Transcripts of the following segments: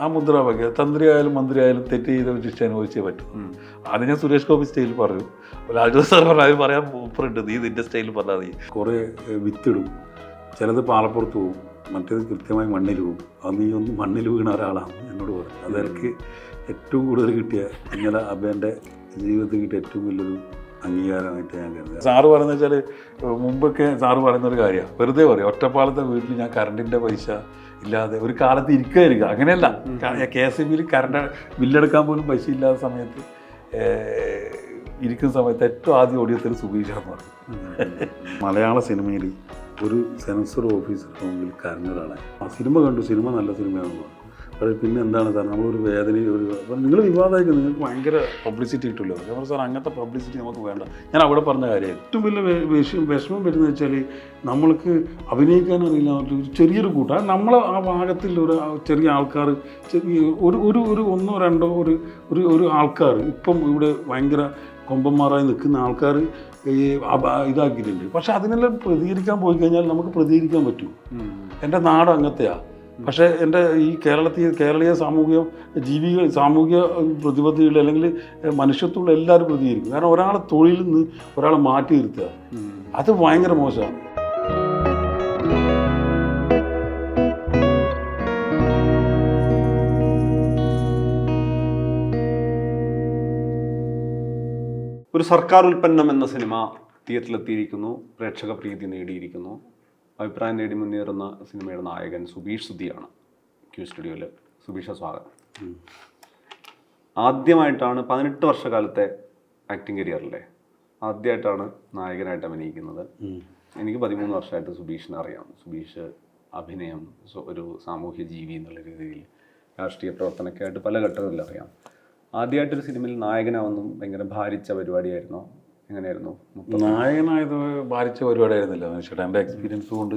ആ മുദ്രാവാക്യം തന്ത്രി ആയാലും മന്ത്രി ആയാലും തെറ്റ് ചെയ്ത ശിക്ഷ അനുഭവിച്ചേ പറ്റും. അത് ഞാൻ സുരേഷ് ഗോപി സ്റ്റൈലിൽ പറഞ്ഞു. ലാൽജോസ് സാർ പറഞ്ഞു അത് പറയാൻ മൂപ്പറുണ്ട് നീ നിന്റെ സ്റ്റൈലിൽ പറഞ്ഞാൽ മതി. കുറേ വിത്തിടും. ചിലത് പാലപ്പുറത്ത് പോകും. മറ്റേത് കൃത്യമായി മണ്ണിൽ പോകും. അത് നീ ഒന്ന് മണ്ണിൽ വീണ ഒരാളാണ്. എന്നോട് പറഞ്ഞു. അത് എനിക്ക് ഏറ്റവും കൂടുതൽ കിട്ടിയ ഇന്നലെ അബേന്റെ ജീവിതത്തിൽ കിട്ടിയ ഏറ്റവും വലിയൊരു അംഗീകാരമായിട്ട് ഞാൻ കരുതുന്നത് സാറ് പറയുന്നത് വെച്ചാൽ മുമ്പൊക്കെ സാറ് പറയുന്ന ഒരു കാര്യമാണ്. വെറുതെ പറയും. ഒറ്റപ്പാലത്തെ വീട്ടിൽ ഞാൻ കറണ്ടിന്റെ പൈസ ഇല്ലാതെ ഒരു കാലത്ത് ഇരിക്കുക അങ്ങനെയല്ല. കെ എസ് ഇ ബിയിൽ കറണ്ട് ബില്ലെടുക്കാൻ പോലും പൈസ ഇല്ലാത്ത സമയത്ത് ഇരിക്കുന്ന സമയത്ത് ഏറ്റവും ആദ്യം ഓടിയത്തിൽ സുബീഷാന്ന് പറഞ്ഞു. മലയാള സിനിമയിൽ ഒരു സെൻസർ ഓഫീസർ മുമ്പിൽ കരഞ്ഞൊരാളെ ആ സിനിമ കണ്ടു. സിനിമ നല്ല സിനിമയാണെന്ന് പറഞ്ഞു. അത് പിന്നെ എന്താണ് സാർ? നമ്മളൊരു വേദന ഒരു അപ്പം നിങ്ങൾ വിവാദമായിരിക്കും. നിങ്ങൾക്ക് ഭയങ്കര പബ്ലിസിറ്റി കിട്ടുമല്ലോ. ഞാൻ പറഞ്ഞു സാർ അങ്ങനത്തെ പബ്ലിസിറ്റി നമുക്ക് വേണ്ട. ഞാൻ അവിടെ പറഞ്ഞ കാര്യം ഏറ്റവും വലിയ വിഷയം വിഷമം വരുന്നത് വെച്ചാൽ നമ്മൾക്ക് അഭിനയിക്കാൻ അറിയില്ല ഒരു ചെറിയൊരു കൂട്ടം. നമ്മളെ ആ ഭാഗത്തിൽ ഒരു ചെറിയ ആൾക്കാർ ചെറിയ ഒരു ഒരു ഒരു ഒന്നോ രണ്ടോ ഒരു ഒരു ഒരു ആൾക്കാർ ഇപ്പം ഇവിടെ ഭയങ്കര കൊമ്പന്മാരായി നിൽക്കുന്ന ആൾക്കാർ ഈ ഇതാക്കിയിട്ടുണ്ട്. പക്ഷെ അതിനെല്ലാം പ്രതികരിക്കാൻ പോയി കഴിഞ്ഞാൽ നമുക്ക് പ്രതികരിക്കാൻ പറ്റും. എന്റെ നാട് അങ്ങനത്തെയാണ് പക്ഷേ എന്റെ ഈ കേരളത്തിൽ കേരളീയ സാമൂഹിക ജീവിക സാമൂഹിക പ്രതിബദ്ധതയിൽ അല്ലെങ്കിൽ മനുഷ്യത്വമുള്ള എല്ലാവരും പ്രതികരിക്കും. കാരണം ഒരാളെ തൊഴിലിൽ നിന്ന് ഒരാളെ മാറ്റി നിർത്തുക അത് ഭയങ്കര മോശമാണ്. ഒരു സർക്കാർ ഉൽപ്പന്നം എന്ന സിനിമ തിയേറ്ററിലെത്തിയിരിക്കുന്നു. പ്രേക്ഷക പ്രീതി നേടിയിരിക്കുന്നു. അഭിപ്രായം നേടി മുന്നേറുന്ന സിനിമയുടെ നായകൻ സുബീഷ് സുധിയാണ്. ക്യൂ സ്റ്റുഡിയോയിൽ സുബീഷ സ്വാഗതം. ആദ്യമായിട്ടാണ് പതിനെട്ട് വർഷക്കാലത്തെ ആക്ടിങ് കരിയറിലെ ആദ്യമായിട്ടാണ് നായകനായിട്ട് അഭിനയിക്കുന്നത്. എനിക്ക് പതിമൂന്ന് വർഷമായിട്ട് സുബീഷിനെ അറിയാം. സുബീഷ് അഭിനയം ഒരു സാമൂഹ്യ ജീവി എന്നുള്ള രീതിയിൽ രാഷ്ട്രീയ പ്രവർത്തനമൊക്കെ ആയിട്ട് പല ഘട്ടങ്ങളിൽ അറിയാം. ആദ്യമായിട്ടൊരു സിനിമയിൽ നായകനാവുന്നതും ഭയങ്കര ഭാരിച്ച പരിപാടിയായിരുന്നോ. എങ്ങനെയായിരുന്നു നായകനായത് ബാധിച്ച പരിപാടിയായിരുന്നില്ല മനുഷ്യരുടെ എന്റെ എക്സ്പീരിയൻസ് കൊണ്ട്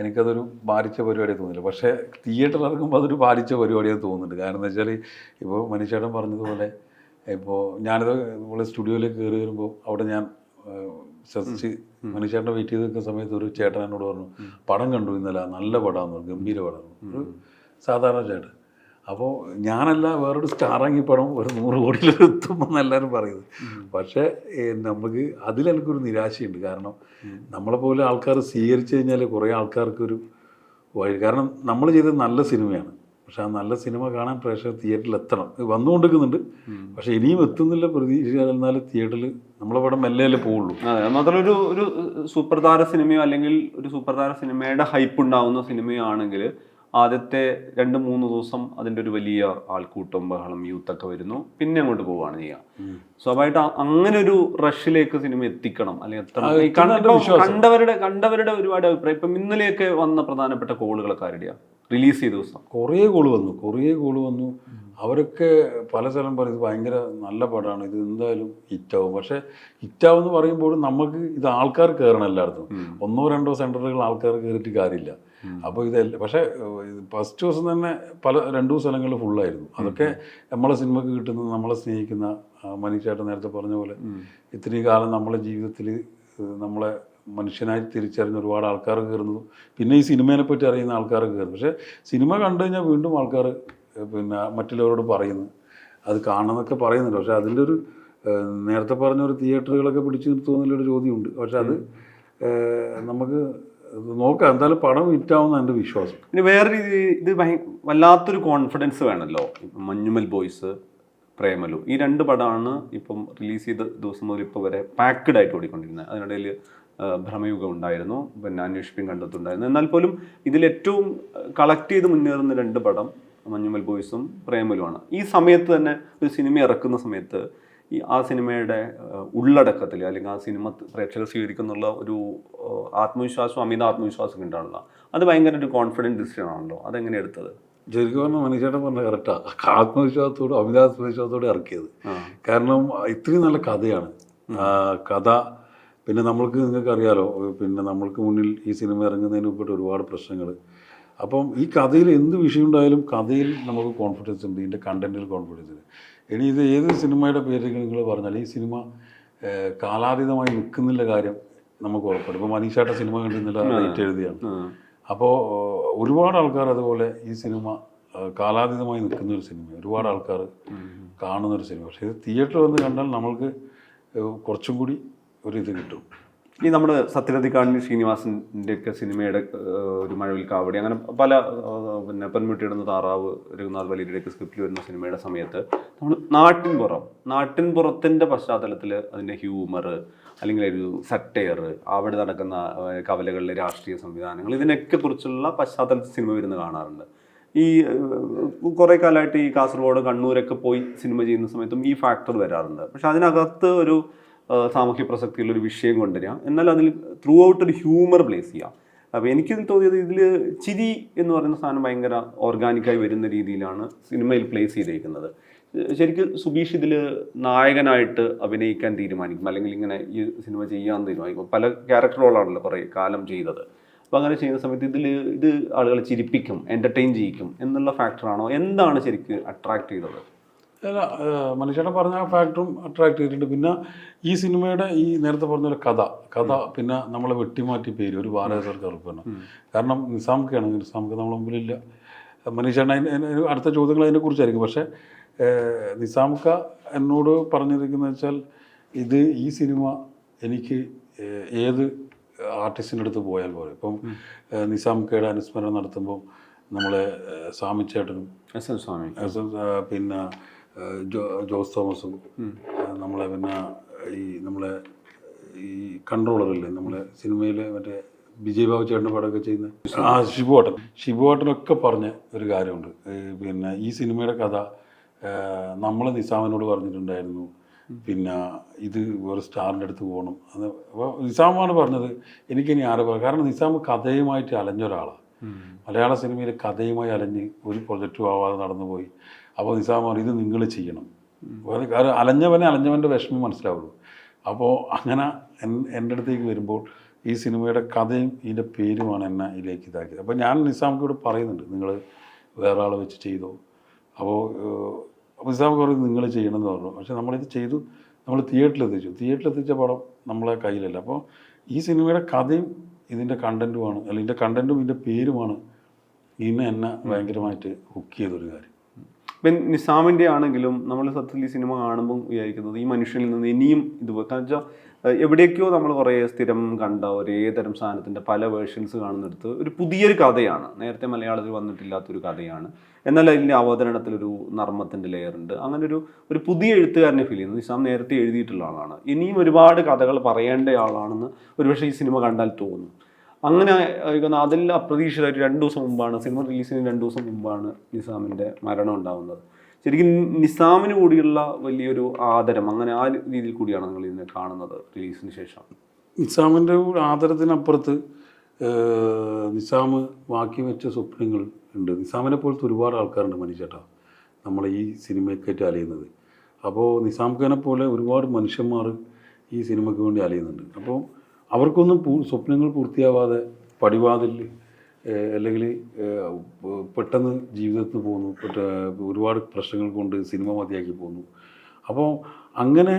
എനിക്കതൊരു ബാധിച്ച പരിപാടിയായി തോന്നില്ല. പക്ഷേ തിയേറ്ററിൽ ഇറങ്ങുമ്പോൾ അതൊരു ബാധിച്ച പരിപാടിയായി തോന്നുന്നുണ്ട്. കാരണം എന്താ വെച്ചാൽ ഇപ്പോൾ മനുഷ്യടൻ പറഞ്ഞതുപോലെ ഇപ്പോൾ ഞാനത് നമ്മളെ സ്റ്റുഡിയോയിലേക്ക് കയറി വരുമ്പോൾ അവിടെ ഞാൻ ശ്രദ്ധിച്ച് മനുഷ്യന്റെ വെയിറ്റ് ചെയ്ത് നിൽക്കുന്ന സമയത്ത് ഒരു ചേട്ടൻ എന്നോട് പറഞ്ഞു പടം കണ്ടു ഇന്നലെ. നല്ല പടമാണെന്ന് പറഞ്ഞു. ഗംഭീര പടമാണ് ഒരു സാധാരണ ചേട്ടൻ. അപ്പോൾ ഞാനല്ല വേറൊരു സ്റ്റാറാങ്ങി പടം ഒരു നൂറ് കോടിയിൽ എത്തുമ്പോൾ എല്ലാവരും പറയുന്നത്. പക്ഷേ നമുക്ക് നമുക്ക് അതിലെനിക്കൊരു നിരാശയുണ്ട്. കാരണം നമ്മളെ പോലെ ആൾക്കാർ സ്വീകരിച്ചു കഴിഞ്ഞാൽ കുറേ ആൾക്കാർക്കൊരു വഴി. കാരണം നമ്മൾ ചെയ്തത് നല്ല സിനിമയാണ്. പക്ഷെ ആ നല്ല സിനിമ കാണാൻ പ്രേക്ഷകർ തിയേറ്ററിൽ എത്തണം. വന്നുകൊണ്ടിരിക്കുന്നുണ്ട്. പക്ഷെ ഇനിയും എത്തുന്നില്ല. പ്രതീക്ഷ എന്നാലും തിയേറ്ററിൽ നമ്മളെ പടം മെല്ലെ പോവുള്ളൂ. അതെ മാത്രമല്ല ഒരു ഒരു സൂപ്പർതാര സിനിമയോ അല്ലെങ്കിൽ ഒരു സൂപ്പർതാര സിനിമയുടെ ഹൈപ്പ് ഉണ്ടാവുന്ന സിനിമയോ ആണെങ്കിൽ ആദ്യത്തെ രണ്ട് മൂന്ന് ദിവസം അതിന്റെ ഒരു വലിയ ആൾക്കൂട്ടം ബഹളം യൂത്തൊക്കെ വരുന്നു. പിന്നെ അങ്ങോട്ട് പോവുകയാണ് ചെയ്യുക സ്വാഭാവികമായിട്ട് അങ്ങനെ ഒരു റഷിലേക്ക് സിനിമ എത്തിക്കണം. അല്ലെങ്കിൽ കണ്ടവരുടെ കണ്ടവരുടെ ഒരുപാട് അഭിപ്രായം. ഇപ്പം ഇന്നലെയൊക്കെ വന്ന പ്രധാനപ്പെട്ട കോളുകളൊക്കെ ആരുടെയാണ് റിലീസ് ചെയ്ത ദിവസം. കുറേ കോൾ വന്നു. കുറേ കോൾ വന്നു. അവരൊക്കെ പല സ്ഥലം പറയും ഇത് ഭയങ്കര നല്ല പടമാണ് ഇത് എന്തായാലും ഹിറ്റാവും. പക്ഷേ ഹിറ്റാവും എന്ന് പറയുമ്പോഴും നമുക്ക് ഇത് ആൾക്കാർ കയറണം എല്ലായിടത്തും. ഒന്നോ രണ്ടോ സെന്ററുകൾ ആൾക്കാർ കയറിയിട്ട് കാര്യമില്ല. അപ്പോൾ ഇതല്ല പക്ഷേ ഫസ്റ്റ് ദിവസം തന്നെ പല രണ്ടു സ്ഥലങ്ങളിൽ ഫുള്ളായിരുന്നു. അതൊക്കെ നമ്മളെ സിനിമക്ക് കിട്ടുന്ന നമ്മളെ സ്നേഹിക്കുന്ന മനുഷ്യായിട്ട് മനീഷേട്ടൻ നേരത്തെ പറഞ്ഞ പോലെ ഇത്രയും കാലം നമ്മളെ ജീവിതത്തിൽ നമ്മളെ മനുഷ്യനായി തിരിച്ചറിഞ്ഞ ഒരുപാട് ആൾക്കാർ കയറുന്നതും പിന്നെ ഈ സിനിമയെ പറ്റി അറിയുന്ന ആൾക്കാർ കയറുന്നു പക്ഷേ സിനിമ കണ്ടു കഴിഞ്ഞാൽ വീണ്ടും ആൾക്കാർ പിന്നെ മറ്റുള്ളവരോട് പറയുന്നു. അത് കാണണമെന്നൊക്കെ പറയുന്നുണ്ട്. പക്ഷേ അതിന്റെ ഒരു നേരത്തെ പറഞ്ഞ ഒരു തിയേറ്ററുകളൊക്കെ പിടിച്ചു നിർത്തുമെന്നുള്ളൊരു ചോദ്യമുണ്ട്. പക്ഷെ അത് നമുക്ക് നോക്കാം എന്തായാലും പടം ഹിറ്റാവുന്ന എന്റെ വിശ്വാസം. ഇനി വേറെ രീതി ഇത് വല്ലാത്തൊരു കോൺഫിഡൻസ് വേണമല്ലോ മഞ്ഞുമൽ ബോയ്സ് പ്രേമലു. ഈ രണ്ട് പടമാണ് ഇപ്പം റിലീസ് ചെയ്ത ദിവസം മുതൽ ഇപ്പോൾ വരെ പാക്ക്ഡ് ആയിട്ട് ഓടിക്കൊണ്ടിരുന്നത്. അതിനിടയിൽ ഭ്രമയുഗം ഉണ്ടായിരുന്നു. പിന്നെ അന്വേഷിപ്പിൻ കണ്ടെത്തുണ്ടായിരുന്നു എന്നാൽ പോലും ഇതിൽ ഏറ്റവും കളക്ട് ചെയ്ത് മുന്നേറുന്ന രണ്ട് പടം മഞ്ഞുമൽ ബോയ്സും പ്രേമലുമാണ്. ഈ സമയത്ത് തന്നെ ഒരു സിനിമ ഇറക്കുന്ന സമയത്ത് ഈ ആ സിനിമയുടെ ഉള്ളടക്കത്തിൽ അല്ലെങ്കിൽ ആ സിനിമ പ്രേക്ഷകർ സ്വീകരിക്കുന്നുള്ള ഒരു ആത്മവിശ്വാസം അമിത ആത്മവിശ്വാസം ഉണ്ടാണല്ലോ അത് ഭയങ്കര ഒരു കോൺഫിഡന്റ് ഡിസിഷൻ ആണല്ലോ. അതെങ്ങനെ എടുത്തത്? ശരിക്കും പറഞ്ഞാൽ മനുഷ്യനെ പറഞ്ഞ കറക്റ്റാണ് ആത്മവിശ്വാസത്തോടും അമിതാത്മവിശ്വാസത്തോടെ ഇറക്കിയത്. കാരണം ഇത്രയും നല്ല കഥയാണ്. കഥ പിന്നെ നമ്മൾക്ക് നിങ്ങൾക്ക് അറിയാലോ പിന്നെ നമ്മൾക്ക് മുന്നിൽ ഈ സിനിമ ഇറങ്ങുന്നതിന് മുമ്പിട്ട് ഒരുപാട് പ്രശ്നങ്ങൾ. അപ്പം ഈ കഥയിൽ എന്ത് വിഷയം ഉണ്ടായാലും കഥയിൽ നമുക്ക് കോൺഫിഡൻസ് ഉണ്ട്. ഇതിന്റെ കണ്ടന്റിൽ കോൺഫിഡൻസ് ഉണ്ട്. ഇനി ഇത് ഏത് സിനിമയുടെ പേര് നിങ്ങൾ പറഞ്ഞാൽ ഈ സിനിമ കാലാതീതമായി നിൽക്കുന്നില്ല കാര്യം നമുക്ക് ഉറപ്പുണ്ട്. ഇപ്പോൾ മനീഷാട്ട സിനിമ കണ്ടിരുന്നില്ല റേറ്റ് എഴുതിയാണ്. അപ്പോൾ ഒരുപാട് ആൾക്കാർ അതുപോലെ ഈ സിനിമ കാലാതീതമായി നിൽക്കുന്ന ഒരു സിനിമ ഒരുപാട് ആൾക്കാർ കാണുന്ന ഒരു സിനിമ പക്ഷേ ഇത് തിയേറ്ററിൽ വന്ന് കണ്ടാൽ നമ്മൾക്ക് കുറച്ചും കൂടി ഒരു ഇത് കിട്ടും. ഈ നമ്മുടെ സത്യരതികാണി ശ്രീനിവാസന്റെ ഒക്കെ സിനിമയുടെ ഒരു മഴവിൽ കാവടി അങ്ങനെ പല പിന്നെ പെൺമുട്ടിയിടുന്ന താറാവ് രഘുനാഥ് വലിയുടെ ഒക്കെ സ്ക്രിപ്റ്റിൽ വരുന്ന സിനിമയുടെ സമയത്ത് നമ്മൾ നാട്ടിൻപുറം നാട്ടിൻപുറത്തിന്റെ പശ്ചാത്തലത്തിൽ അതിന്റെ ഹ്യൂമർ അല്ലെങ്കിൽ ഒരു സറ്റയർ അവിടെ നടക്കുന്ന കവലകളിലെ രാഷ്ട്രീയ സംവിധാനങ്ങൾ ഇതിനൊക്കെ കുറിച്ചുള്ള പശ്ചാത്തലത്തിൽ സിനിമ വരുന്ന കാണാറുണ്ട്. ഈ കുറേ കാലമായിട്ട് ഈ കാസർഗോഡ് കണ്ണൂരൊക്കെ പോയി സിനിമ ചെയ്യുന്ന സമയത്തും ഈ ഫാക്ടർ വരാറുണ്ട്. പക്ഷെ അതിനകത്ത് ഒരു സാമൂഹ്യ പ്രസക്തിയുള്ള ഒരു വിഷയം കൊണ്ടുവരിക. എന്നാൽ അതിൽ ത്രൂ ഔട്ട് ഒരു ഹ്യൂമർ പ്ലേസ് ചെയ്യുക. അപ്പോൾ എനിക്ക് തോന്നിയത് ഇതിൽ ചിരി എന്ന് പറയുന്ന സാധനം ഭയങ്കര ഓർഗാനിക്കായി വരുന്ന രീതിയിലാണ് സിനിമയിൽ പ്ലേസ് ചെയ്തേക്കുന്നത്. ശരിക്കും സുബീഷ് ഇതിൽ നായകനായിട്ട് അഭിനയിക്കാൻ തീരുമാനിക്കും. അല്ലെങ്കിൽ ഇങ്ങനെ ഈ സിനിമ ചെയ്യാൻ തീരുമാനിക്കും. പല ക്യാരക്ടർ റോളാണല്ലോ കുറേ കാലം ചെയ്തത്. അപ്പോൾ അങ്ങനെ ചെയ്യുന്ന സമയത്ത് ഇതിൽ ഇത് ആളുകളെ ചിരിപ്പിക്കും എന്റർടൈൻ ചെയ്യിക്കും എന്നുള്ള ഫാക്ടറാണോ എന്താണ് ശരിക്കും അട്രാക്ട് ചെയ്തത്? അല്ല മനുഷ്യനെ പറഞ്ഞ ആ ഫാക്ടറും അട്രാക്ട് ചെയ്തിട്ടുണ്ട്. പിന്നെ ഈ സിനിമയുടെ ഈ നേരത്തെ പറഞ്ഞ ഒരു കഥ കഥ പിന്നെ നമ്മളെ വെട്ടിമാറ്റി പേര് ഒരു ഭാരത സർക്കാർ കാരണം നിസാംക്കാണ് നിസാംക്ക് നമ്മളെ മുമ്പിലില്ല. മനീഷേണ്ണ അടുത്ത ചോദ്യങ്ങൾ അതിനെക്കുറിച്ചായിരിക്കും പക്ഷേ നിസാംക്ക എന്നോട് പറഞ്ഞിരിക്കുന്നത് വെച്ചാൽ ഇത് ഈ സിനിമ എനിക്ക് ഏത് ആർട്ടിസ്റ്റിന്റെ അടുത്ത് പോയാൽ പോലെ ഇപ്പം നിസാംക്കയുടെ അനുസ്മരണം നടത്തുമ്പോൾ നമ്മളെ Swami സ്വാമിച്ചേട്ടനും S N Swami. S N പിന്നെ ജോസ് തോമസും നമ്മളെ പിന്നെ ഈ നമ്മളെ ഈ കൺട്രോളറില്ലേ നമ്മളെ സിനിമയിലെ മറ്റേ വിജയ് ബാബു ചേട്ടന്റെ പടമൊക്കെ ചെയ്യുന്ന ആ ഷിബുവേട്ടൻ ഷിബുവേട്ടനൊക്കെ പറഞ്ഞ ഒരു കാര്യമുണ്ട്. പിന്നെ ഈ സിനിമയുടെ കഥ നമ്മൾ നിസാമിനോട് പറഞ്ഞിട്ടുണ്ടായിരുന്നു. പിന്നെ ഇത് ഒരു സ്റ്റാറിന്റെ അടുത്ത് പോകണം. അത് അപ്പോൾ നിസാമാണ് പറഞ്ഞത്. എനിക്കിനി ആരെ പറയാം? കാരണം നിസാം കഥയുമായിട്ട് അലഞ്ഞ ഒരാളാണ് മലയാള സിനിമയിൽ കഥയുമായി അലഞ്ഞ് ഒരു പ്രൊജക്റ്റും ആവാതെ നടന്നുപോയി. അപ്പോൾ നിസാം പറഞ്ഞു ഇത് നിങ്ങൾ ചെയ്യണം. കാരണം അലഞ്ഞവനെ അലഞ്ഞവന്റെ വിഷമം മനസ്സിലാവുള്ളൂ. അപ്പോൾ അങ്ങനെ എൻ- എന്റെ അടുത്തേക്ക് വരുമ്പോൾ ഈ സിനിമയുടെ കഥയും ഇതിന്റെ പേരുമാണ് എന്നെ ഇതിലേക്ക് ഇതാക്കിയത്. അപ്പോൾ ഞാൻ നിസാമിക്കോട് പറയുന്നുണ്ട് നിങ്ങൾ വേറെ ആളെ വെച്ച് ചെയ്തോ. അപ്പോൾ നിസാമിക്ക് പറയുന്നത് പറയും നിങ്ങൾ ചെയ്യണമെന്ന് പറഞ്ഞു. പക്ഷേ നമ്മളിത് ചെയ്തു നമ്മൾ തിയേറ്ററിൽ എത്തിച്ചു തിയേറ്ററിൽ എത്തിച്ച പടം നമ്മളെ കയ്യിലല്ല. അപ്പോൾ ഈ സിനിമയുടെ കഥയും ഇതിന്റെ കണ്ടന്റുമാണ് അല്ലെങ്കിൽ ഇതിന്റെ കണ്ടന്റും ഇതിന്റെ പേരുമാണ് ഇന്ന് എന്നെ ഭയങ്കരമായിട്ട് ഹുക്ക് ചെയ്തൊരു കാര്യം. ഇപ്പം നിസാമിന്റെ ആണെങ്കിലും നമ്മൾ സത്യത്തിൽ ഈ സിനിമ കാണുമ്പോൾ വിചാരിക്കുന്നത് ഈ മനുഷ്യനിൽ നിന്ന് ഇനിയും ഇത് കാരണം വെച്ചാൽ എവിടേക്കോ നമ്മൾ കുറേ സ്ഥിരം കണ്ട ഒരേ തരം സാധനത്തിന്റെ പല വേർഷൻസ് കാണുന്നിടത്ത് ഒരു പുതിയൊരു കഥയാണ്. നേരത്തെ മലയാളത്തിൽ വന്നിട്ടില്ലാത്തൊരു കഥയാണ്. എന്നാൽ അതിന്റെ അവതരണത്തിലൊരു നർമ്മത്തിന്റെ ലെയർ ഉണ്ട് അങ്ങനെ ഒരു ഒരു പുതിയ എഴുത്തുകാരനെ ഫീൽ ചെയ്യുന്നു. നിസാം നേരത്തെ എഴുതിയിട്ടുള്ള ആളാണ്. ഇനിയും ഒരുപാട് കഥകൾ പറയേണ്ട ആളാണെന്ന് ഒരുപക്ഷെ ഈ സിനിമ കണ്ടാൽ തോന്നും. അങ്ങനെ ആയിരിക്കുന്ന അതിൽ അപ്രതീക്ഷിതമായിട്ട് രണ്ട് ദിവസം മുമ്പാണ് സിനിമ റിലീസിന് രണ്ട് ദിവസം മുമ്പാണ് നിസാമിന്റെ മരണം ഉണ്ടാകുന്നത് ശരിക്കും നിസാമിന് കൂടിയുള്ള വലിയൊരു ആദരം അങ്ങനെ ആ രീതിയിൽ കൂടിയാണ് നിങ്ങൾ ഇതിനെ കാണുന്നത് റിലീസിന് ശേഷം. നിസാമിന്റെ ആദരത്തിനപ്പുറത്ത് നിസാം ബാക്കി വെച്ച സ്വപ്നങ്ങൾ ഉണ്ട്. നിസാമിനെ പോലത്തെ ഒരുപാട് ആൾക്കാരുണ്ട് മനുഷ്യട്ടാ നമ്മളെ ഈ സിനിമയൊക്കെയായിട്ട് അലയുന്നത്. അപ്പോൾ നിസാം പോലെ ഒരുപാട് മനുഷ്യന്മാർ ഈ സിനിമയ്ക്ക് വേണ്ടി അലയുന്നുണ്ട്. അപ്പോൾ അവർക്കൊന്നും പൂ സ്വപ്നങ്ങൾ പൂർത്തിയാവാതെ പടിവാതിൽ അല്ലെങ്കിൽ പെട്ടെന്ന് ജീവിതത്തിൽ പോകുന്നു ഒരുപാട് പ്രശ്നങ്ങൾ കൊണ്ട് സിനിമ മതിയാക്കി പോകുന്നു അപ്പോൾ അങ്ങനെ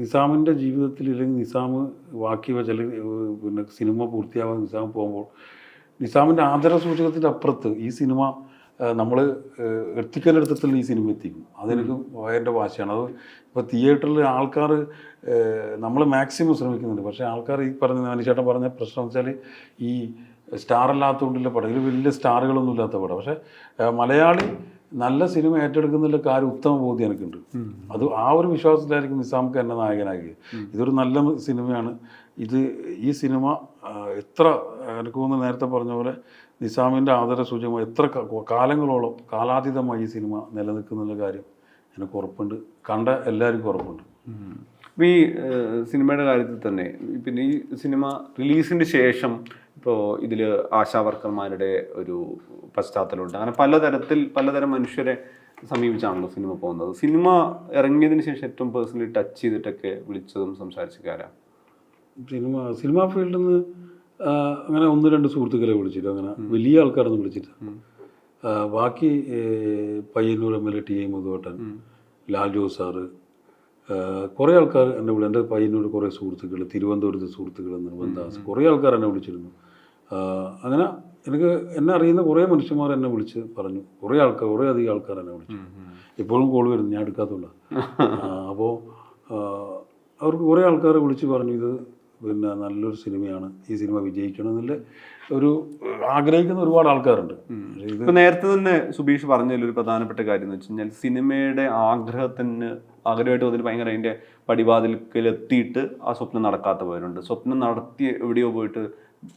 നിസാമിന്റെ ജീവിതത്തിൽ അല്ലെങ്കിൽ നിസാം ബാക്കി വെച്ച അല്ലെങ്കിൽ പിന്നെ സിനിമ പൂർത്തിയാവാതെ നിസാം പോകുമ്പോൾ നിസാമിന്റെ ആദര സൂചകത്തിന്റെ അപ്പുറത്ത് ഈ സിനിമ നമ്മൾ എത്തിക്കലെടുത്തത്തിൽ ഈ സിനിമ എത്തിക്കും. അതെനിക്ക് എന്റെ വാശിയാണ്. അത് ഇപ്പോൾ തിയേറ്ററിൽ ആൾക്കാർ നമ്മൾ മാക്സിമം ശ്രമിക്കുന്നുണ്ട്. പക്ഷേ ആൾക്കാർ ഈ പറഞ്ഞ മനുഷ്യേട്ടൻ പറഞ്ഞ പ്രശ്നം വെച്ചാൽ ഈ സ്റ്റാർ അല്ലാത്തതുകൊണ്ടുള്ള പടം. ഇതിൽ വലിയ സ്റ്റാറുകളൊന്നും ഇല്ലാത്ത പടം. പക്ഷേ മലയാളി നല്ല സിനിമ ഏറ്റെടുക്കുന്നുള്ള കാര്യം ഉത്തമ ബോധ്യം എനിക്കുണ്ട്. അത് ആ ഒരു വിശ്വാസത്തിലായിരിക്കും നിസാംക്ക് എന്നെ നായകനാക്കിയത് ഇതൊരു നല്ല സിനിമയാണ്. ഇത് ഈ സിനിമ എത്ര എനിക്ക് തോന്നുന്നു നേരത്തെ പറഞ്ഞ പോലെ നിസാമിന്റെ ആദര സൂചകമായി എത്ര കാലങ്ങളോളം കാലാതീതമായി ഈ സിനിമ നിലനിൽക്കുന്നുള്ള കാര്യം എനിക്ക് ഉറപ്പുണ്ട്. കണ്ട എല്ലാവർക്കും ഉറപ്പുണ്ട്. അപ്പോൾ ഈ സിനിമയുടെ കാര്യത്തിൽ തന്നെ പിന്നെ ഈ സിനിമ റിലീസിന് ശേഷം ഇപ്പോൾ ഇതിൽ ആശാവർക്കർമാരുടെ ഒരു പശ്ചാത്തലമുണ്ട്. അങ്ങനെ പലതരത്തിൽ പലതരം മനുഷ്യരെ സമീപിച്ചാണല്ലോ സിനിമ പോകുന്നത്. സിനിമ ഇറങ്ങിയതിന് ശേഷം ഏറ്റവും പേഴ്സണലി ടച്ച് ചെയ്തിട്ടൊക്കെ വിളിച്ചതും സംസാരിച്ചാരാ സിനിമ സിനിമ ഫീൽഡിൽ നിന്ന് അങ്ങനെ ഒന്ന് രണ്ട് സുഹൃത്തുക്കളെ വിളിച്ചിട്ട് അങ്ങനെ വലിയ ആൾക്കാരൊന്നും വിളിച്ചിട്ട്. ബാക്കി Payyanur M L A T A മധുവട്ടൻ Lal Jose sir കുറേ ആൾക്കാർ എന്നെ വിളി എന്റെ പയ്യനോട് കുറേ സുഹൃത്തുക്കൾ തിരുവനന്തപുരത്തെ സുഹൃത്തുക്കൾ നിർബന്ധാസ് കുറേ ആൾക്കാർ എന്നെ വിളിച്ചിരുന്നു. അങ്ങനെ എനിക്ക് എന്നെ അറിയുന്ന കുറേ മനുഷ്യന്മാർ എന്നെ വിളിച്ച് പറഞ്ഞു. കുറേ ആൾക്കാർ കുറേ അധികം ആൾക്കാർ എന്നെ വിളിച്ചു. ഇപ്പോഴും കോൾ വരുന്നു. ഞാൻ എടുക്കാത്തുള്ള അപ്പോൾ അവർക്ക് കുറേ ആൾക്കാർ വിളിച്ച് പറഞ്ഞു. ഇത് പിന്നെ നല്ലൊരു സിനിമയാണ്. ഈ സിനിമ വിജയിക്കണം എന്നുള്ള ഒരു ആഗ്രഹിക്കുന്ന ഒരുപാട് ആൾക്കാരുണ്ട്. ഇപ്പൊ നേരത്തെ തന്നെ സുബീഷ് പറഞ്ഞതിൽ ഒരു പ്രധാനപ്പെട്ട കാര്യം എന്ന് വെച്ച് കഴിഞ്ഞാൽ സിനിമയുടെ ആഗ്രഹത്തിന് ആഗ്രഹമായിട്ട് വന്നിട്ട് ഭയങ്കര അതിന്റെ പടിവാതിൽക്കൽ എത്തിയിട്ട് ആ സ്വപ്നം നടക്കാത്തവരുണ്ട് സ്വപ്നം നടത്തി എവിടെയോ പോയിട്ട്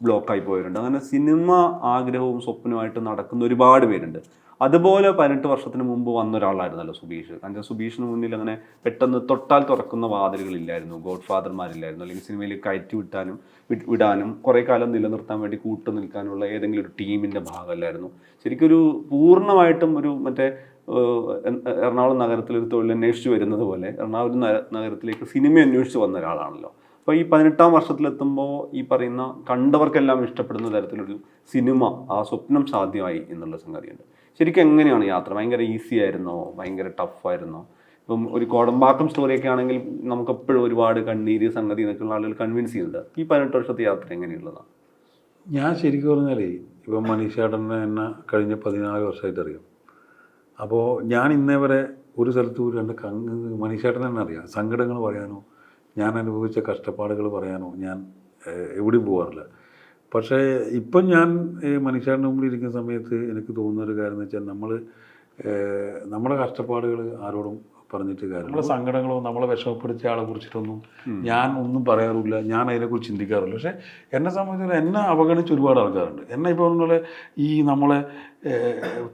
ബ്ലോക്കായി പോയവരുണ്ട്. അങ്ങനെ സിനിമ ആഗ്രഹവും സ്വപ്നവുമായിട്ട് നടക്കുന്ന ഒരുപാട് പേരുണ്ട്. അതുപോലെ പതിനെട്ട് വർഷത്തിന് മുമ്പ് വന്ന ഒരാളായിരുന്നല്ലോ സുബീഷ്. കാരണം സുബീഷിന് മുന്നിൽ അങ്ങനെ പെട്ടെന്ന് തൊട്ടാൽ തുറക്കുന്ന വാതിലുകളില്ലായിരുന്നു. ഗോഡ് ഫാദർമാരില്ലായിരുന്നു അല്ലെങ്കിൽ സിനിമയിൽ കയറ്റി വിട്ടാനും വിട്- വിടാനും കുറേ കാലം നിലനിർത്താൻ വേണ്ടി കൂട്ടു നിൽക്കാനുള്ള ഏതെങ്കിലും ഒരു ടീമിന്റെ ഭാഗമല്ലായിരുന്നു. ശരിക്കും ഒരു പൂർണമായിട്ടും ഒരു മറ്റേ എറണാകുളം തൊഴിൽ അന്വേഷിച്ച് വരുന്നത് പോലെ എറണാകുളം നഗരത്തിലേക്ക് സിനിമ അന്വേഷിച്ച് വന്ന ഒരാളാണല്ലോ. അപ്പോൾ ഈ പതിനെട്ടാം വർഷത്തിലെത്തുമ്പോൾ ഈ പറയുന്ന കണ്ടവർക്കെല്ലാം ഇഷ്ടപ്പെടുന്ന തരത്തിലൊരു സിനിമ ആ സ്വപ്നം സാധ്യമായി എന്നുള്ള സംഗതിയുണ്ട്. ശരിക്കും എങ്ങനെയാണ് യാത്ര? ഭയങ്കര ഈസി ആയിരുന്നോ? ഭയങ്കര ടഫായിരുന്നോ ഇപ്പം ഒരു കോടമ്പാക്കം സ്റ്റോറിയൊക്കെ ആണെങ്കിൽ നമുക്ക് എപ്പോഴും ഒരുപാട് കണ്ണീര് സംഗതി എന്നൊക്കെയുള്ള ആളുകൾ കൺവിൻസ് ചെയ്യുന്നുണ്ട്. ഈ പതിനെട്ട് വർഷത്തെ യാത്ര എങ്ങനെയുള്ളതാണ് ഞാൻ ശരിക്കും പറഞ്ഞാലേ ഇപ്പം മനീഷേട്ടനെ എന്നെ കഴിഞ്ഞ പതിനാല് വർഷമായിട്ട് അറിയാം അപ്പോൾ ഞാൻ ഇന്നേ വരെ ഒരു സ്ഥലത്ത് ഒരു രണ്ട് മനീഷേട്ടനെ തന്നെ അറിയാം. സങ്കടങ്ങൾ പറയാനോ ഞാൻ അനുഭവിച്ച കഷ്ടപ്പാടുകൾ പറയാനോ ഞാൻ എവിടെയും പോകാറില്ല പക്ഷേ ഇപ്പം ഞാൻ മനുഷ്യരുടെ മുമ്പിൽ ഇരിക്കുന്ന സമയത്ത് എനിക്ക് തോന്നുന്ന ഒരു കാര്യം എന്ന് വെച്ചാൽ നമ്മൾ നമ്മുടെ കഷ്ടപ്പാടുകൾ ആരോടും പറഞ്ഞിട്ട് കാര്യം നമ്മളെ സങ്കടങ്ങളോ നമ്മളെ വിഷമപ്പെടുത്തിയ ആളെ കുറിച്ചിട്ടൊന്നും ഞാൻ ഒന്നും പറയാറില്ല ഞാൻ അതിനെക്കുറിച്ച് ചിന്തിക്കാറില്ല. പക്ഷേ എന്നെ സംബന്ധിച്ചിടത്തോളം എന്നെ അവഗണിച്ച് ഒരുപാട് ആൾക്കാരുണ്ട്. എന്നെ ഇപ്പോൾ പറഞ്ഞ ഈ നമ്മളെ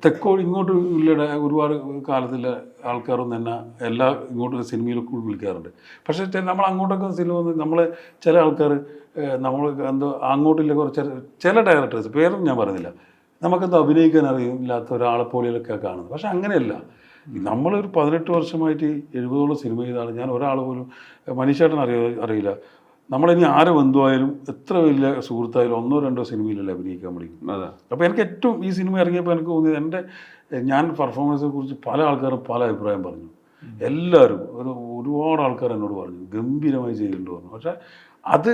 തെക്കോ ഇങ്ങോട്ട് ഉള്ള ഒരുപാട് കാലത്തിലെ ആൾക്കാരൊന്നും എന്നെ എല്ലാ ഇങ്ങോട്ട് സിനിമയിലൊക്കെ വിളിക്കാറുണ്ട്. പക്ഷേ നമ്മൾ അങ്ങോട്ടൊക്കെ സിനിമ വന്ന് നമ്മളെ ചില ആൾക്കാർ നമ്മൾ എന്തോ അങ്ങോട്ടില്ല കുറച്ച് ചില ഡയറക്ടേഴ്സ് പേരൊന്നും ഞാൻ പറയുന്നില്ല. നമുക്കെന്തോ അഭിനയിക്കാൻ അറിയില്ലാത്ത ഒരാളെ പോലെയൊക്കെ കാണുന്നത്. പക്ഷെ അങ്ങനെയല്ല. നമ്മളൊരു പതിനെട്ട് വർഷമായിട്ട് എഴുപതോളം സിനിമ ചെയ്താണ്. ഞാൻ ഒരാൾ പോലും മനീഷേട്ടൻ അറിയ അറിയില്ല. നമ്മളിനി ആരെ ബന്ധുവായാലും എത്ര വലിയ സുഹൃത്തായാലും ഒന്നോ രണ്ടോ സിനിമയിലല്ലേ അഭിനയിക്കാൻ വിളിക്കും അതെ. അപ്പോൾ എനിക്ക് ഏറ്റവും ഈ സിനിമ ഇറങ്ങിയപ്പോൾ എനിക്ക് തോന്നിയത് എന്റെ ഞാൻ പെർഫോമൻസിനെ കുറിച്ച് പല ആൾക്കാരും പല അഭിപ്രായം പറഞ്ഞു. എല്ലാവരും ഒരു ഒരുപാട് ആൾക്കാർ എന്നോട് പറഞ്ഞു. ഗംഭീരമായി ചെയ്തിട്ടുണ്ട് പറഞ്ഞു. പക്ഷേ അത്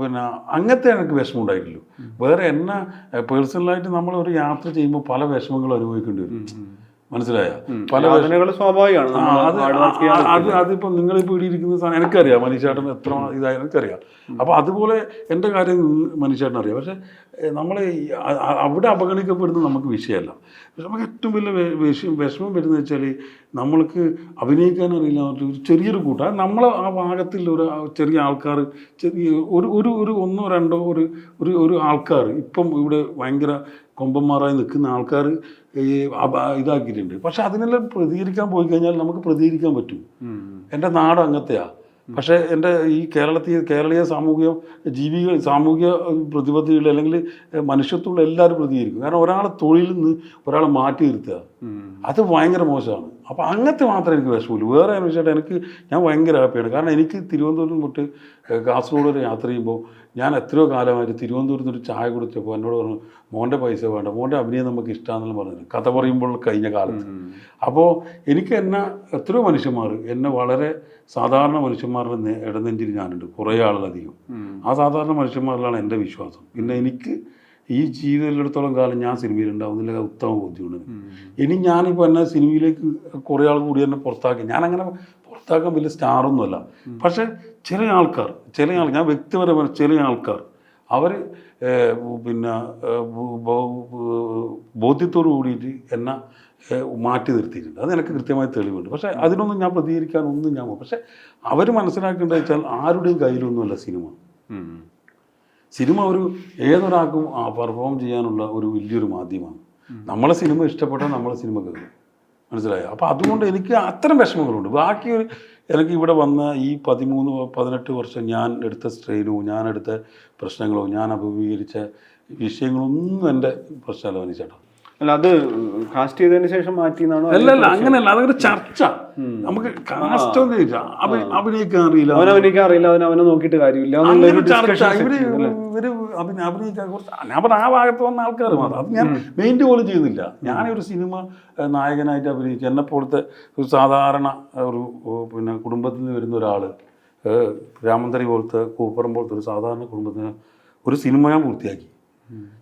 പിന്നെ അങ്ങനത്തെ എനിക്ക് വിഷമം ഉണ്ടായിട്ടില്ല. വേറെ എന്നെ പേഴ്സണലായിട്ട് നമ്മൾ ഒരു യാത്ര ചെയ്യുമ്പോൾ പല വിഷമങ്ങളും അനുഭവിക്കേണ്ടി വരും. മനസ്സിലായ? പല വേദനകൾ സ്വാഭാവികമാണ്. അത് അതിപ്പോ നിങ്ങൾ ഇരിക്കുന്ന സാധനം എനിക്കറിയാം മനീഷേട്ടൻ എത്ര ഇതായി എനിക്കറിയാം. അപ്പോൾ അതുപോലെ എന്റെ കാര്യം മനീഷേട്ടൻ അറിയാം പക്ഷേ നമ്മൾ അവിടെ അപഗണിക്കപ്പെടുന്നത് നമുക്ക് വിഷയമല്ല. പക്ഷെ നമുക്ക് ഏറ്റവും വലിയ വിഷയം വിഷമം വരുന്നത് വെച്ചാൽ നമ്മൾക്ക് അഭിനയിക്കാൻ അറിയില്ല ഒരു ചെറിയൊരു കൂട്ടം. നമ്മളെ ആ ഭാഗത്തിൽ ഒരു ചെറിയ ആൾക്കാർ ചെറിയ ഒരു ഒരു ഒരു ഒന്നോ രണ്ടോ ഒരു ഒരു ഒരു ആൾക്കാർ ഇപ്പം ഇവിടെ ഭയങ്കര കൊമ്പന്മാരായി നിൽക്കുന്ന ആൾക്കാർ ഈ ഇതാക്കിയിട്ടുണ്ട്. പക്ഷെ അതിനെല്ലാം പ്രതികരിക്കാൻ പോയി കഴിഞ്ഞാൽ നമുക്ക് പ്രതികരിക്കാൻ പറ്റും. എന്റെ നാട് അങ്ങനത്തെയാ പക്ഷേ എന്റെ ഈ കേരളത്തിൽ കേരളീയ സാമൂഹിക ജീവിക സാമൂഹിക പ്രതിബദ്ധതകൾ അല്ലെങ്കിൽ മനുഷ്യത്വമുള്ള എല്ലാവരും പ്രതികരിക്കും കാരണം ഒരാളെ തൊഴിലിൽ നിന്ന് ഒരാളെ മാറ്റി നിർത്തുക. അത് ഭയങ്കര മോശമാണ്. അപ്പോൾ അങ്ങനത്തെ മാത്രമേ എനിക്ക് വിഷമമുള്ളൂ വേറെ എന്ന് വെച്ചാൽ എനിക്ക് ഞാൻ ഭയങ്കര ഹാപ്പിയാണ്. കാരണം എനിക്ക് തിരുവനന്തപുരം തൊട്ട് കാസർഗോഡ് വരെ യാത്ര ചെയ്യുമ്പോൾ ഞാൻ എത്രയോ കാലമായിട്ട് തിരുവനന്തപുരത്ത് ഒരു ചായ കുടിച്ചപ്പോൾ എന്നോട് പറഞ്ഞു മോന്റെ പൈസ വേണ്ട. മോന്റെ അഭിനയം നമുക്ക് ഇഷ്ടമാണെന്ന് പറഞ്ഞു കഥ പറയുമ്പോൾ കഴിഞ്ഞ കാലത്ത്. അപ്പോൾ എനിക്ക് എന്നെ എത്രയോ മനുഷ്യന്മാർ എന്നെ വളരെ സാധാരണ മനുഷ്യന്മാരുടെ ഇടനെഞ്ചിൽ ഞാനുണ്ട്. കുറേ ആളുകളധികം. ആ സാധാരണ മനുഷ്യന്മാരിലാണ് എന്റെ വിശ്വാസം. പിന്നെ എനിക്ക് ഈ ജീവിതത്തിലെടുത്തോളം കാലം ഞാൻ സിനിമയിൽ ഉണ്ടാവുന്നില്ല ഉത്തമ ബോധ്യമുണ്ട്. ഇനി ഞാനിപ്പോൾ എന്നെ സിനിമയിലേക്ക് കുറേ ആൾ കൂടി എന്നെ പുറത്താക്കി. ഞാനങ്ങനെ പുറത്താക്കാൻ വലിയ സ്റ്റാറൊന്നുമല്ല. പക്ഷേ ചില ആൾക്കാർ ചില ആൾ ഞാൻ വ്യക്തിപരമായ ചില ആൾക്കാർ അവർ പിന്നെ ബോധ്യത്തോടു കൂടിയിട്ട് എന്നെ മാറ്റി നിർത്തിയിട്ടുണ്ട്. അത് എനിക്ക് കൃത്യമായി തെളിവുണ്ട്. പക്ഷേ അതിനൊന്നും ഞാൻ പ്രതികരിക്കാനൊന്നും ഞാൻ പക്ഷേ അവർ മനസ്സിലാക്കേണ്ടത് വെച്ചാൽ ആരുടെയും കയ്യിലൊന്നുമല്ല സിനിമ. സിനിമ ഒരു ഏതൊരാൾക്കും പെർഫോം ചെയ്യാനുള്ള ഒരു വലിയൊരു മാധ്യമമാണ്. നമ്മളെ സിനിമ ഇഷ്ടപ്പെട്ടാൽ നമ്മളെ സിനിമ കയറും. മനസ്സിലായോ? അപ്പോൾ അതുകൊണ്ട് എനിക്ക് അത്തരം വിഷമങ്ങളുണ്ട്. ബാക്കി ഒരു എനിക്ക് ഇവിടെ വന്ന ഈ പതിമൂന്ന് പതിനെട്ട് വർഷം ഞാൻ എടുത്ത സ്ട്രെയിനോ ഞാൻ എടുത്ത പ്രശ്നങ്ങളോ ഞാൻ അഭിമുഖീകരിച്ച വിഷയങ്ങളൊന്നും എന്റെ പ്രശ്നമല്ല മനീച്ചേട്ടാ അല്ല അത് കാസ്റ്റ് ചെയ്തതിന് ശേഷം മാറ്റി അല്ല അല്ല അങ്ങനെയല്ല അതൊരു ചർച്ച. നമുക്ക് കാസ്റ്റ് അഭിനയിക്കാൻ അറിയില്ല. അവൻ അഭിനയിക്കാൻ അറിയില്ല അവൻ അവനെ നോക്കിയിട്ട് കാര്യമില്ല ഇവർ ഇവർ അഭിനയിക്കാൻ കുറച്ച് ഞാൻ പറഞ്ഞ ആ ഭാഗത്ത് വന്ന ആൾക്കാർ മാത്രം. അത് ഞാൻ മെയിന്റ് പോലും ചെയ്യുന്നില്ല. ഞാനൊരു സിനിമ നായകനായിട്ട് അഭിനയിച്ചു എന്നെ പോലത്തെ ഒരു സാധാരണ ഒരു പിന്നെ കുടുംബത്തിൽ നിന്ന് വരുന്ന ഒരാൾ രാമന്തരി പോലത്തെ കൂപ്പറം പോലത്തെ ഒരു സാധാരണ കുടുംബത്തിന് ഒരു സിനിമ ഞാൻ പൂർത്തിയാക്കി.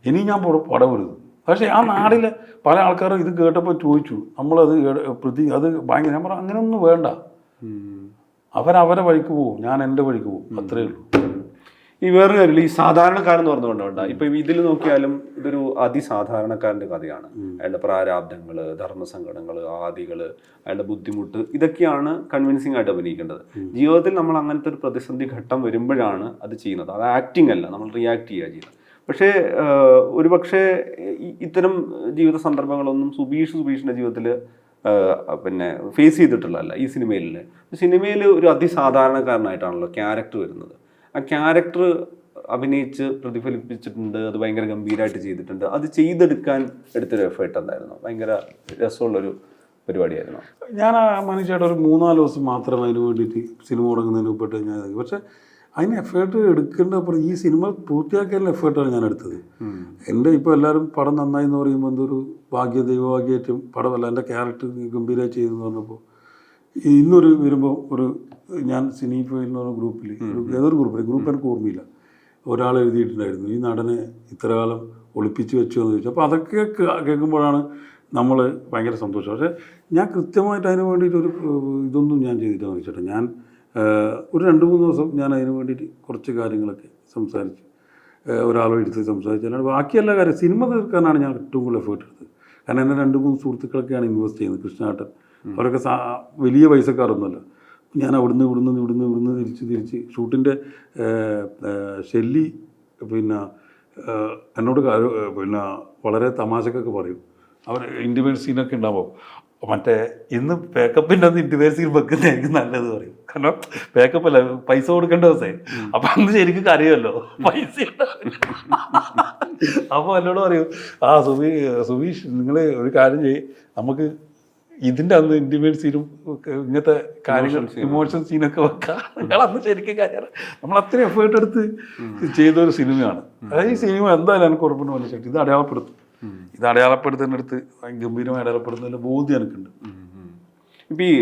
ഇനി ഞാൻ പടം വരുന്നു പക്ഷേ ആ നാടിലെ പല ആൾക്കാരും ഇത് കേട്ടപ്പോൾ ചോദിച്ചു നമ്മളത് പ്രതി അത് ഭയങ്കര ഞാൻ പറഞ്ഞു അങ്ങനെയൊന്നും വേണ്ട. അവരവരെ വഴിക്ക് പോകും ഞാൻ എന്റെ വഴിക്ക് പോകും അത്രയേ ഉള്ളൂ. ഈ വേറൊരു കാര്യം ഈ സാധാരണക്കാരെന്ന് പറഞ്ഞുകൊണ്ടുണ്ട ഇപ്പൊ ഇതിൽ നോക്കിയാലും ഇതൊരു അതിസാധാരണക്കാരന്റെ കഥയാണ്. അയാളുടെ പ്രാരാബ്ദങ്ങൾ ധർമ്മസങ്കടങ്ങൾ ആദികൾ അയാളുടെ ബുദ്ധിമുട്ട് ഇതൊക്കെയാണ് കൺവിൻസിംഗ് ആയിട്ട് അഭിനയിക്കേണ്ടത്. ജീവിതത്തിൽ നമ്മൾ അങ്ങനത്തെ ഒരു പ്രതിസന്ധി ഘട്ടം വരുമ്പോഴാണ് അത് ചെയ്യുന്നത്. അത് ആക്ടിംഗ് അല്ല നമ്മൾ റിയാക്ട് ചെയ്യുക ചെയ്യുന്നത്. പക്ഷേ ഒരു പക്ഷേ ഇത്തരം ജീവിത സന്ദർഭങ്ങളൊന്നും സുബീഷ് സുബീഷിന്റെ ജീവിതത്തിൽ പിന്നെ ഫേസ് ചെയ്തിട്ടുള്ളതല്ല ഈ സിനിമയിൽ സിനിമയിൽ ഒരു അതിസാധാരണക്കാരനായിട്ടാണല്ലോ ക്യാരക്ടർ വരുന്നത്. ആ ക്യാരക്ടർ അഭിനയിച്ച് പ്രതിഫലിപ്പിച്ചിട്ടുണ്ട് അത് ഭയങ്കര ഗംഭീരമായിട്ട് ചെയ്തിട്ടുണ്ട്. അത് ചെയ്തെടുക്കാൻ എടുത്തൊരു എഫേർട്ട് എന്തായിരുന്നു? ഭയങ്കര രസമുള്ളൊരു പരിപാടിയായിരുന്നു. ഞാൻ ആ മനുഷ്യയുടെ ഒരു മൂന്നാൽ ദിവസം മാത്രമേ അതിന് വേണ്ടിയിട്ട് സിനിമ തുടങ്ങുന്നതിന് മുമ്പിട്ട് ഞാൻ പക്ഷേ അതിന് എഫേർട്ട് എടുക്കേണ്ട അപ്പുറം ഈ സിനിമ പൂർത്തിയാക്കിയതിന് എഫേർട്ടാണ് ഞാൻ എടുത്തത്. എന്റെ ഇപ്പോൾ എല്ലാവരും പടം നന്നായി എന്ന് പറയുമ്പോൾ എന്തൊരു ഭാഗ്യ ദൈവഭാഗ്യമായിട്ടും പടമല്ല എന്റെ ക്യാരക്ടർ ഗംഭീരമായി ചെയ്തെന്ന് പറഞ്ഞപ്പോൾ ഇന്നൊരു വരുമ്പോൾ ഒരു ഞാൻ സിനി ഫൈൽ എന്ന് പറഞ്ഞ ഗ്രൂപ്പിൽ ഏതൊരു ഗ്രൂപ്പിൽ ഗ്രൂപ്പ് എനിക്ക് ഓർമ്മയില്ല. ഒരാൾ എഴുതിയിട്ടുണ്ടായിരുന്നു ഈ നടനെ ഇത്രകാലം ഒളിപ്പിച്ച് വെച്ചു എന്ന് ചോദിച്ചു. അപ്പോൾ അതൊക്കെ കേൾക്കുമ്പോഴാണ് നമ്മൾ ഭയങ്കര സന്തോഷം. പക്ഷേ ഞാൻ കൃത്യമായിട്ട് അതിന് വേണ്ടിയിട്ട് ഒരു ഇതൊന്നും ഞാൻ ചെയ്തിട്ടാണെന്ന് വെച്ചിട്ട് ഞാൻ ഒരു രണ്ട് മൂന്ന് ദിവസം ഞാൻ അതിന് വേണ്ടിയിട്ട് കുറച്ച് കാര്യങ്ങളൊക്കെ സംസാരിച്ചു. ഒരാളോ എടുത്ത് സംസാരിച്ചു. അല്ലാണ്ട് ബാക്കി എല്ലാ കാര്യം സിനിമ തീർക്കാനാണ് ഞാൻ ഏറ്റവും കൂടുതൽ എഫേർട്ട് എടുത്തത്. കാരണം എന്റെ രണ്ട് മൂന്ന് സുഹൃത്തുക്കളൊക്കെയാണ് ഇൻവെസ്റ്റ് ചെയ്യുന്നത് കൃഷ്ണാട്ടൻ. അവരൊക്കെ സാ വലിയ പൈസക്കാരൊന്നുമല്ല. ഞാൻ അവിടുന്ന് ഇവിടുന്ന് ഇവിടുന്ന് ഇവിടുന്ന് തിരിച്ച് തിരിച്ച് ഷൂട്ടിന്റെ ഷെല്ലി പിന്നെ എന്നോട് പിന്നെ വളരെ തമാശക്കൊക്കെ പറയും. അവർ ഇന്റിമേറ്റ് സീനൊക്കെ ഉണ്ടാകുമ്പോൾ മറ്റേ ഇന്ന് പേക്കപ്പിന്റെ അന്ന് ഇൻഡിവേഴ്സിൽ വെക്കുന്നതായിരിക്കും നല്ലത് പറയും. കാരണം പേക്കപ്പ് അല്ല പൈസ കൊടുക്കേണ്ട ദിവസേ. അപ്പം അന്ന് ശരിക്കും കരയുമല്ലോ. പൈസ അപ്പൊ അപ്പോൾ എന്നോട് പറയും ആ സുബി സുബീഷ് നിങ്ങൾ ഒരു കാര്യം ചെയ്യ്. നമുക്ക് ഇതിന്റെ അന്ന് ഇന്റിമേറ്റ് സീനും ഇങ്ങനത്തെ കാര്യങ്ങൾ ഇമോഷൻ സീനൊക്കെ വെക്കാം. നിങ്ങൾ അന്ന് ശരിക്കും കാര്യം നമ്മൾ അത്രയും എഫേർട്ട് എടുത്ത് ചെയ്ത ഒരു സിനിമയാണ് അതായത് ഈ സിനിമ എന്തായാലും എനിക്ക് ഉറപ്പിന് മനസ്സിലാക്കി ഇത് അടയാളപ്പെടുത്തും. ഇത് അടയാളപ്പെടുത്തുന്നിടത്ത് ഗംഭീരമായി അടയാളപ്പെടുത്തുന്നതിന്റെ ബോധ്യം എനിക്കുണ്ട്. ഇപ്പൊ ഈ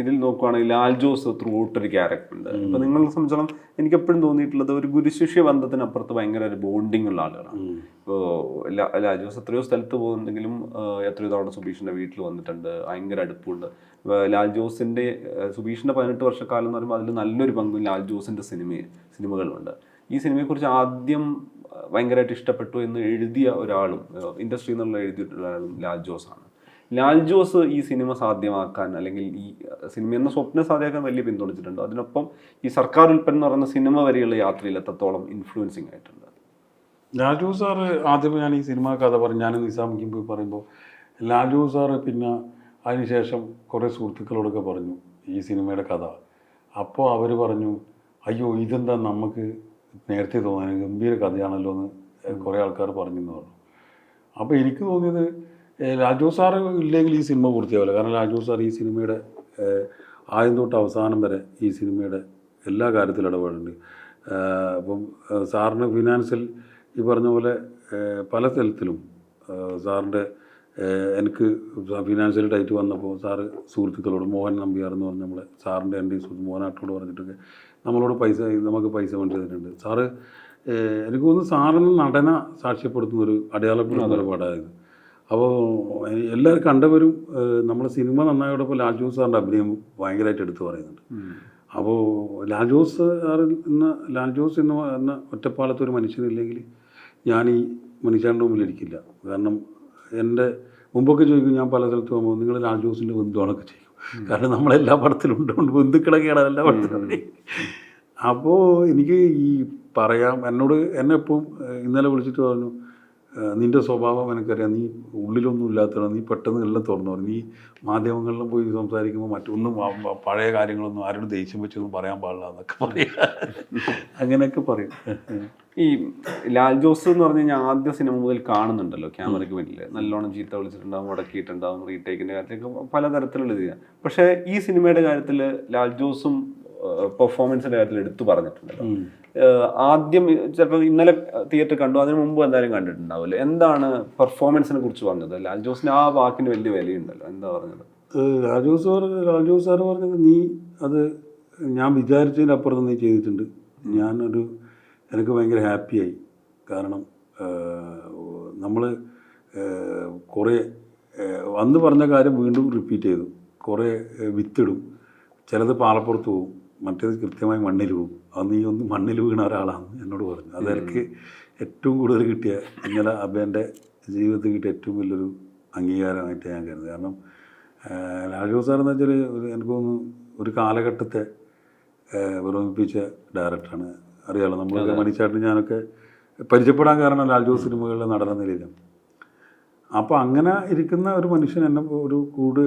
ഇതിൽ നോക്കുവാണെങ്കിൽ ലാൽ ജോസ് ത്രൂ ഔട്ട് ഒരു ക്യാരക്ടർ ഉണ്ട് ഇപ്പൊ നിങ്ങളെ സംബന്ധിച്ചോളം എനിക്ക് എപ്പോഴും തോന്നിയിട്ടുള്ളത് ഒരു ഗുരുശിഷ്യ ബന്ധത്തിനപ്പുറത്ത് ഭയങ്കര ഒരു ബോണ്ടിങ് ഉള്ള ആളുകളാണ്. ഇപ്പോൾ ലാൽ ജോസ് എത്രയോ സ്ഥലത്ത് പോകുന്നുണ്ടെങ്കിലും എത്രയോ തവണ സുബീഷിന്റെ വീട്ടിൽ വന്നിട്ടുണ്ട്. ഭയങ്കര അടുപ്പമുണ്ട് ലാൽ ജോസിന്റെ സുബീഷിന്റെ പതിനെട്ട് വർഷക്കാലം എന്ന് പറയുമ്പോൾ അതിൽ നല്ലൊരു പങ്കും ലാൽ ജോസിന്റെ സിനിമ സിനിമകളുണ്ട്. ഈ സിനിമയെക്കുറിച്ച് ആദ്യം ഭയങ്കരമായിട്ട് ഇഷ്ടപ്പെട്ടു എന്ന് എഴുതിയ ഒരാളും ഇൻഡസ്ട്രി എന്നുള്ള എഴുതിയിട്ടുള്ള ആളും ലാൽ ജോസ് ആണ്. ലാൽ ജോസ് ഈ സിനിമ സാധ്യമാക്കാൻ അല്ലെങ്കിൽ ഈ സിനിമ എന്ന സ്വപ്നം സാധ്യമാക്കാൻ വലിയ പിന്തുണച്ചിട്ടുണ്ട്. അതിനൊപ്പം ഈ സർക്കാർ ഉൽപ്പന്നം എന്ന് പറയുന്ന സിനിമ വരെയുള്ള യാത്രയിൽ എത്രത്തോളം ഇൻഫ്ലുവൻസിങ് ആയിട്ടുണ്ട്? ലാലു സാറ് ആദ്യം ഞാൻ ഈ സിനിമ കഥ പറഞ്ഞു ഞാൻ നിസാമിക്കും പോയി പറയുമ്പോൾ ലാലു സാറ് പിന്നെ അതിനുശേഷം കുറേ സുഹൃത്തുക്കളോടൊക്കെ പറഞ്ഞു ഈ സിനിമയുടെ കഥ. അപ്പോൾ അവർ പറഞ്ഞു അയ്യോ ഇതെന്താ നമുക്ക് നേരത്തെ തോന്നാൻ ഗംഭീര കഥയാണല്ലോ എന്ന് കുറേ ആൾക്കാർ പറഞ്ഞു എന്ന് പറഞ്ഞു. അപ്പോൾ എനിക്ക് തോന്നിയത് രാജു സാറ് ഇല്ലെങ്കിൽ ഈ സിനിമ പൂർത്തിയാവില്ല. കാരണം രാജു സാർ ഈ സിനിമയുടെ ആദ്യം തൊട്ട് അവസാനം വരെ ഈ സിനിമയുടെ എല്ലാ കാര്യത്തിലും ഇടപെടുന്നുണ്ട്. ഏഹ്, അപ്പം സാറിന് ഫിനാൻഷ്യൽ ഈ പറഞ്ഞ പോലെ പല തലത്തിലും സാറിന്റെ എനിക്ക് ഫിനാൻഷ്യൽ ടൈറ്റ് വന്നപ്പോൾ സാറ് സുഹൃത്തുക്കളോട് മോഹൻ നമ്പിയാർ എന്ന് പറഞ്ഞ നമ്മളെ സാറിന്റെ എന്റെ സുഹൃത്ത് മോഹനാട്ടോട് പറഞ്ഞിട്ടൊക്കെ നമ്മളോട് പൈസ നമുക്ക് പൈസ കൊണ്ട് തന്നിട്ടുണ്ട്. സാറ് എനിക്ക് തോന്നുന്നു സാറിന് നടന സാക്ഷ്യപ്പെടുത്തുന്ന ഒരു അടയാളപ്പെടുന്ന ഒരു പടമായത് അപ്പോൾ എല്ലാവരും കണ്ടവരും നമ്മുടെ സിനിമ നന്നായോടൊപ്പം ലാൽജോസ് സാറിന്റെ അഭിനയം ഭയങ്കരമായിട്ട് എടുത്തു പറയുന്നുണ്ട്. അപ്പോൾ ലാൽജോസ് സാറിൽ എന്ന ലാൽജോസ് എന്ന് എന്ന എന്ന ഒറ്റപ്പാലത്ത് ഒരു മനുഷ്യനില്ലെങ്കിൽ ഞാൻ ഈ മനുഷ്യന്റെ മുമ്പിൽ ഇരിക്കില്ല. കാരണം എന്റെ മുമ്പൊക്കെ ചോദിക്കും ഞാൻ പല സ്ഥലത്ത് പോകുമ്പോൾ നിങ്ങൾ ലാൽജോസിന്റെ ബന്ധുവാണൊക്കെ ചെയ്യും കാരണം നമ്മളെല്ലാ പടത്തിലും ഉണ്ട് ബന്ധുക്കളൊക്കെയാണ് എല്ലാ പടത്തിലും. അപ്പോൾ എനിക്ക് ഈ പറയാം എന്നോട് എന്നെ ഇപ്പം ഇന്നലെ വിളിച്ചിട്ട് പറഞ്ഞു "ഏഹ് നിന്റെ സ്വഭാവം എനിക്കറിയാം. നീ ഉള്ളിലൊന്നും ഇല്ലാത്തതാണ് നീ പെട്ടെന്ന് എല്ലാം തുറന്നു പറഞ്ഞു. നീ മാധ്യമങ്ങളിലും പോയി സംസാരിക്കുമ്പോൾ മറ്റൊന്നും പഴയ കാര്യങ്ങളൊന്നും ആരോടും ദേഷ്യം വെച്ചൊന്നും പറയാൻ പാടില്ല എന്നൊക്കെ പറയുക അങ്ങനെയൊക്കെ പറയും. ഈ ലാൽ ജോസ് എന്ന് പറഞ്ഞു കഴിഞ്ഞാൽ ആദ്യ സിനിമ മുതൽ കാണുന്നുണ്ടല്ലോ ക്യാമറയ്ക്ക് മുന്നിൽ നല്ലോണം ചീത്ത വിളിച്ചിട്ടുണ്ടാവും മുടക്കിയിട്ടുണ്ടാവും റീടേക്കിന്റെ കാര്യത്തിലൊക്കെ പലതരത്തിലുള്ള ഇത്. പക്ഷേ ഈ സിനിമയുടെ കാര്യത്തിൽ ലാൽ ജോസും പെർഫോമൻസിന്റെ കാര്യത്തിൽ എടുത്തു പറഞ്ഞിട്ടുണ്ടല്ലോ. ആദ്യം ചിലപ്പോൾ ഇന്നലെ തിയേറ്റർ കണ്ടു അതിന് മുമ്പ് എന്തായാലും കണ്ടിട്ടുണ്ടാവില്ല എന്താണ് പെർഫോമൻസിനെ കുറിച്ച് പറഞ്ഞത്? ലാൽ ജോസിന് ആ വാക്കിന് വലിയ വിലയുണ്ടല്ലോ. എന്താ പറഞ്ഞത്? ലാൽ ജോസ് പറഞ്ഞു ലാൽ ജോസ് സാർ പറഞ്ഞത് നീ അത് ഞാൻ വിചാരിച്ചതിനപ്പുറത്ത് നീ ചെയ്തിട്ടുണ്ട്. ഞാനൊരു എനിക്ക് ഭയങ്കര ഹാപ്പിയായി. കാരണം നമ്മൾ കുറേ അന്ന് പറഞ്ഞ കാര്യം വീണ്ടും റിപ്പീറ്റ് ചെയ്തു. കുറേ വിത്തിടും. ചിലത് പാലപ്പുറത്ത് പോകും. മറ്റേത് കൃത്യമായി മണ്ണിൽ പോകും. അത് നീ ഒന്ന് മണ്ണിൽ വീണ ഒരാളാണ് എന്നോട് പറഞ്ഞു. അതെനിക്ക് ഏറ്റവും കൂടുതൽ കിട്ടിയ ഇന്നലെ അബേന്റെ ജീവിതത്തിൽ കിട്ടിയ ഏറ്റവും വലിയൊരു അംഗീകാരമായിട്ട് ഞാൻ കരുതുന്നത് കാരണം രാജീവ് സാർ എന്ന് വെച്ചാൽ ഒരു എനിക്ക് തോന്നുന്നു ഒരു കാലഘട്ടത്തെ വിറമിപ്പിച്ച ഡയറക്ടറാണ്. അറിയാലോ നമ്മളൊക്കെ മണിച്ചാട്ടിന് ഞാനൊക്കെ പരിചയപ്പെടാൻ കാരണം ലാൽജോസ് സിനിമകളിലെ നടന നിലയിലും. അപ്പോൾ അങ്ങനെ ഇരിക്കുന്ന ഒരു മനുഷ്യൻ എന്നെ ഒരു കൂട്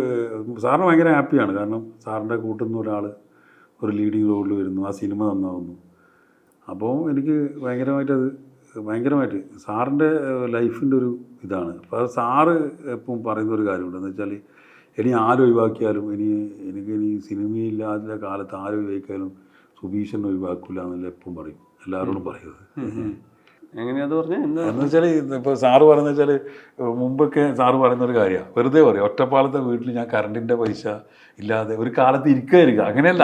സാറിന് ഭയങ്കര ഹാപ്പിയാണ്. കാരണം സാറിന്റെ കൂട്ടുന്ന ഒരാൾ ഒരു ലീഡിങ് റോളിൽ വരുന്നു ആ സിനിമ നന്നാവുന്നു. അപ്പോൾ എനിക്ക് ഭയങ്കരമായിട്ട് അത് ഭയങ്കരമായിട്ട് സാറിന്റെ ലൈഫിന്റെ ഒരു ഇതാണ്. അപ്പോൾ അത് സാറ് എപ്പം പറയുന്ന ഒരു കാര്യമുണ്ട് എന്ന് വെച്ചാൽ ഇനി ആരൊഴിവാക്കിയാലും ഇനി എനിക്ക് ഇനി സിനിമയില്ലാത്ത കാലത്ത് ആരൊഴിവാക്കിയാലും സുബീഷൻ ഒഴിവാക്കില്ല എന്നല്ല എപ്പം പറയും? എല്ലാവരോടും പറയുന്നത്. എങ്ങനെയാത് പറഞ്ഞാൽ എന്ന് വെച്ചാൽ ഇപ്പോൾ സാറ് പറയുന്ന വെച്ചാൽ മുമ്പൊക്കെ സാറ് പറയുന്ന ഒരു കാര്യമാണ് വെറുതെ പറയും ഒറ്റപ്പാലത്തെ വീട്ടിൽ ഞാൻ കറണ്ടിന്റെ പൈസ ഇല്ലാതെ ഒരു കാലത്ത് ഇരിക്കുകയായിരിക്കും അങ്ങനെയല്ല.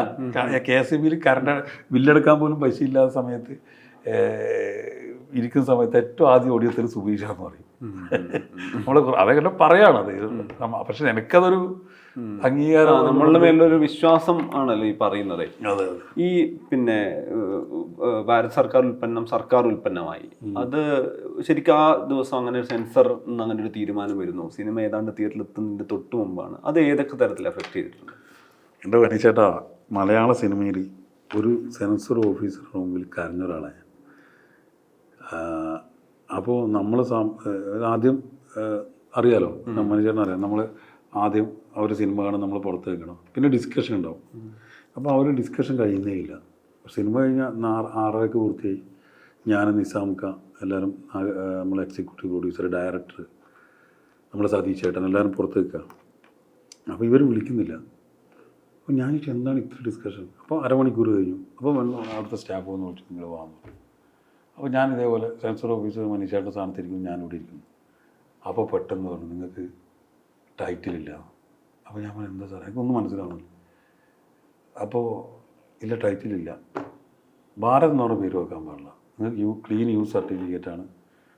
കെ എസ് ഇ ബിയിൽ കറണ്ട് ബില്ലെടുക്കാൻ പോലും പൈസ ഇല്ലാത്ത സമയത്ത് ഇരിക്കുന്ന സമയത്ത് ഏറ്റവും ആദ്യം ഓടിയത്തിൽ സുബീഷാന്ന് പറയും. നമ്മൾ അതെല്ലാം പറയാണത് അത്. പക്ഷെ എനിക്കതൊരു അംഗീകാരം നമ്മളുടെ മേലൊരു വിശ്വാസം ആണല്ലോ ഈ പറയുന്നത്. ഈ പിന്നെ ഭാരത് സർക്കാർ ഉൽപ്പന്നം സർക്കാർ ഉൽപ്പന്നമായി. അത് ശരിക്കും ആ ദിവസം അങ്ങനെ ഒരു സെൻസർ എന്ന് അങ്ങനെ ഒരു തീരുമാനം വരുന്നു. സിനിമ ഏതാണ്ട് തിയേറ്ററിൽ എത്തുന്നതിന്റെ തൊട്ട് മുമ്പാണ്. അത് ഏതൊക്കെ തരത്തിൽ എഫക്ട് ചെയ്തിട്ടുണ്ട്? എന്റെ വനിച്ചേട്ടാ മലയാള സിനിമയിൽ ഒരു സെൻസർ ഓഫീസറുടെ മുമ്പിൽ കരഞ്ഞ ഒരാളാണ് ഞാൻ അപ്പോൾ നമ്മൾ ആദ്യം അറിയാലോ മനുഷ്യനെ അറിയാം. നമ്മൾ ആദ്യം ആ ഒരു സിനിമ കാണാൻ നമ്മൾ പുറത്ത് വെക്കണം പിന്നെ ഡിസ്കഷൻ ഉണ്ടാവും. അപ്പോൾ ആ ഒരു ഡിസ്കഷൻ കഴിയുന്നേ ഇല്ല. സിനിമ കഴിഞ്ഞാൽ ആറരയ്ക്ക് പൂർത്തിയായി. ഞാൻ നിസാംക്ക എല്ലാവരും നമ്മൾ എക്സിക്യൂട്ടീവ് പ്രൊഡ്യൂസർ ഡയറക്ടർ നമ്മുടെ സതീഷ് ചേട്ടൻ എല്ലാവരും പുറത്ത് വെക്കുക അപ്പോൾ ഇവർ വിളിക്കുന്നില്ല. അപ്പോൾ ഞാൻ എന്താണ് ഇത്ര ഡിസ്കഷൻ അപ്പോൾ അരമണിക്കൂർ കഴിഞ്ഞു. അപ്പോൾ അടുത്ത അവിടുത്തെ സ്റ്റാഫ് വന്ന് വിളിച്ചു നിങ്ങൾ വാങ്ങും അപ്പോൾ ഞാൻ ഇതേപോലെ സെൻസർ ഓഫീസർ മനീഷയുടെ സ്ഥാനത്തിരിക്കും ഞാനിവിടെ ഇരിക്കുന്നു അപ്പോൾ പെട്ടെന്ന് പറഞ്ഞു നിങ്ങൾക്ക് ടൈറ്റിലില്ല അപ്പോൾ ഞാൻ എന്താ സാറേ? എനിക്കൊന്നും മനസ്സിലാവുന്നില്ല. അപ്പോൾ ഇല്ല ടൈറ്റിലില്ല ഭാരത് എന്ന് പറഞ്ഞ പേര് വെക്കാൻ പാടില്ല. നിങ്ങൾക്ക് യു ക്ലീൻ യൂസ് സർട്ടിഫിക്കറ്റ് ആണ്.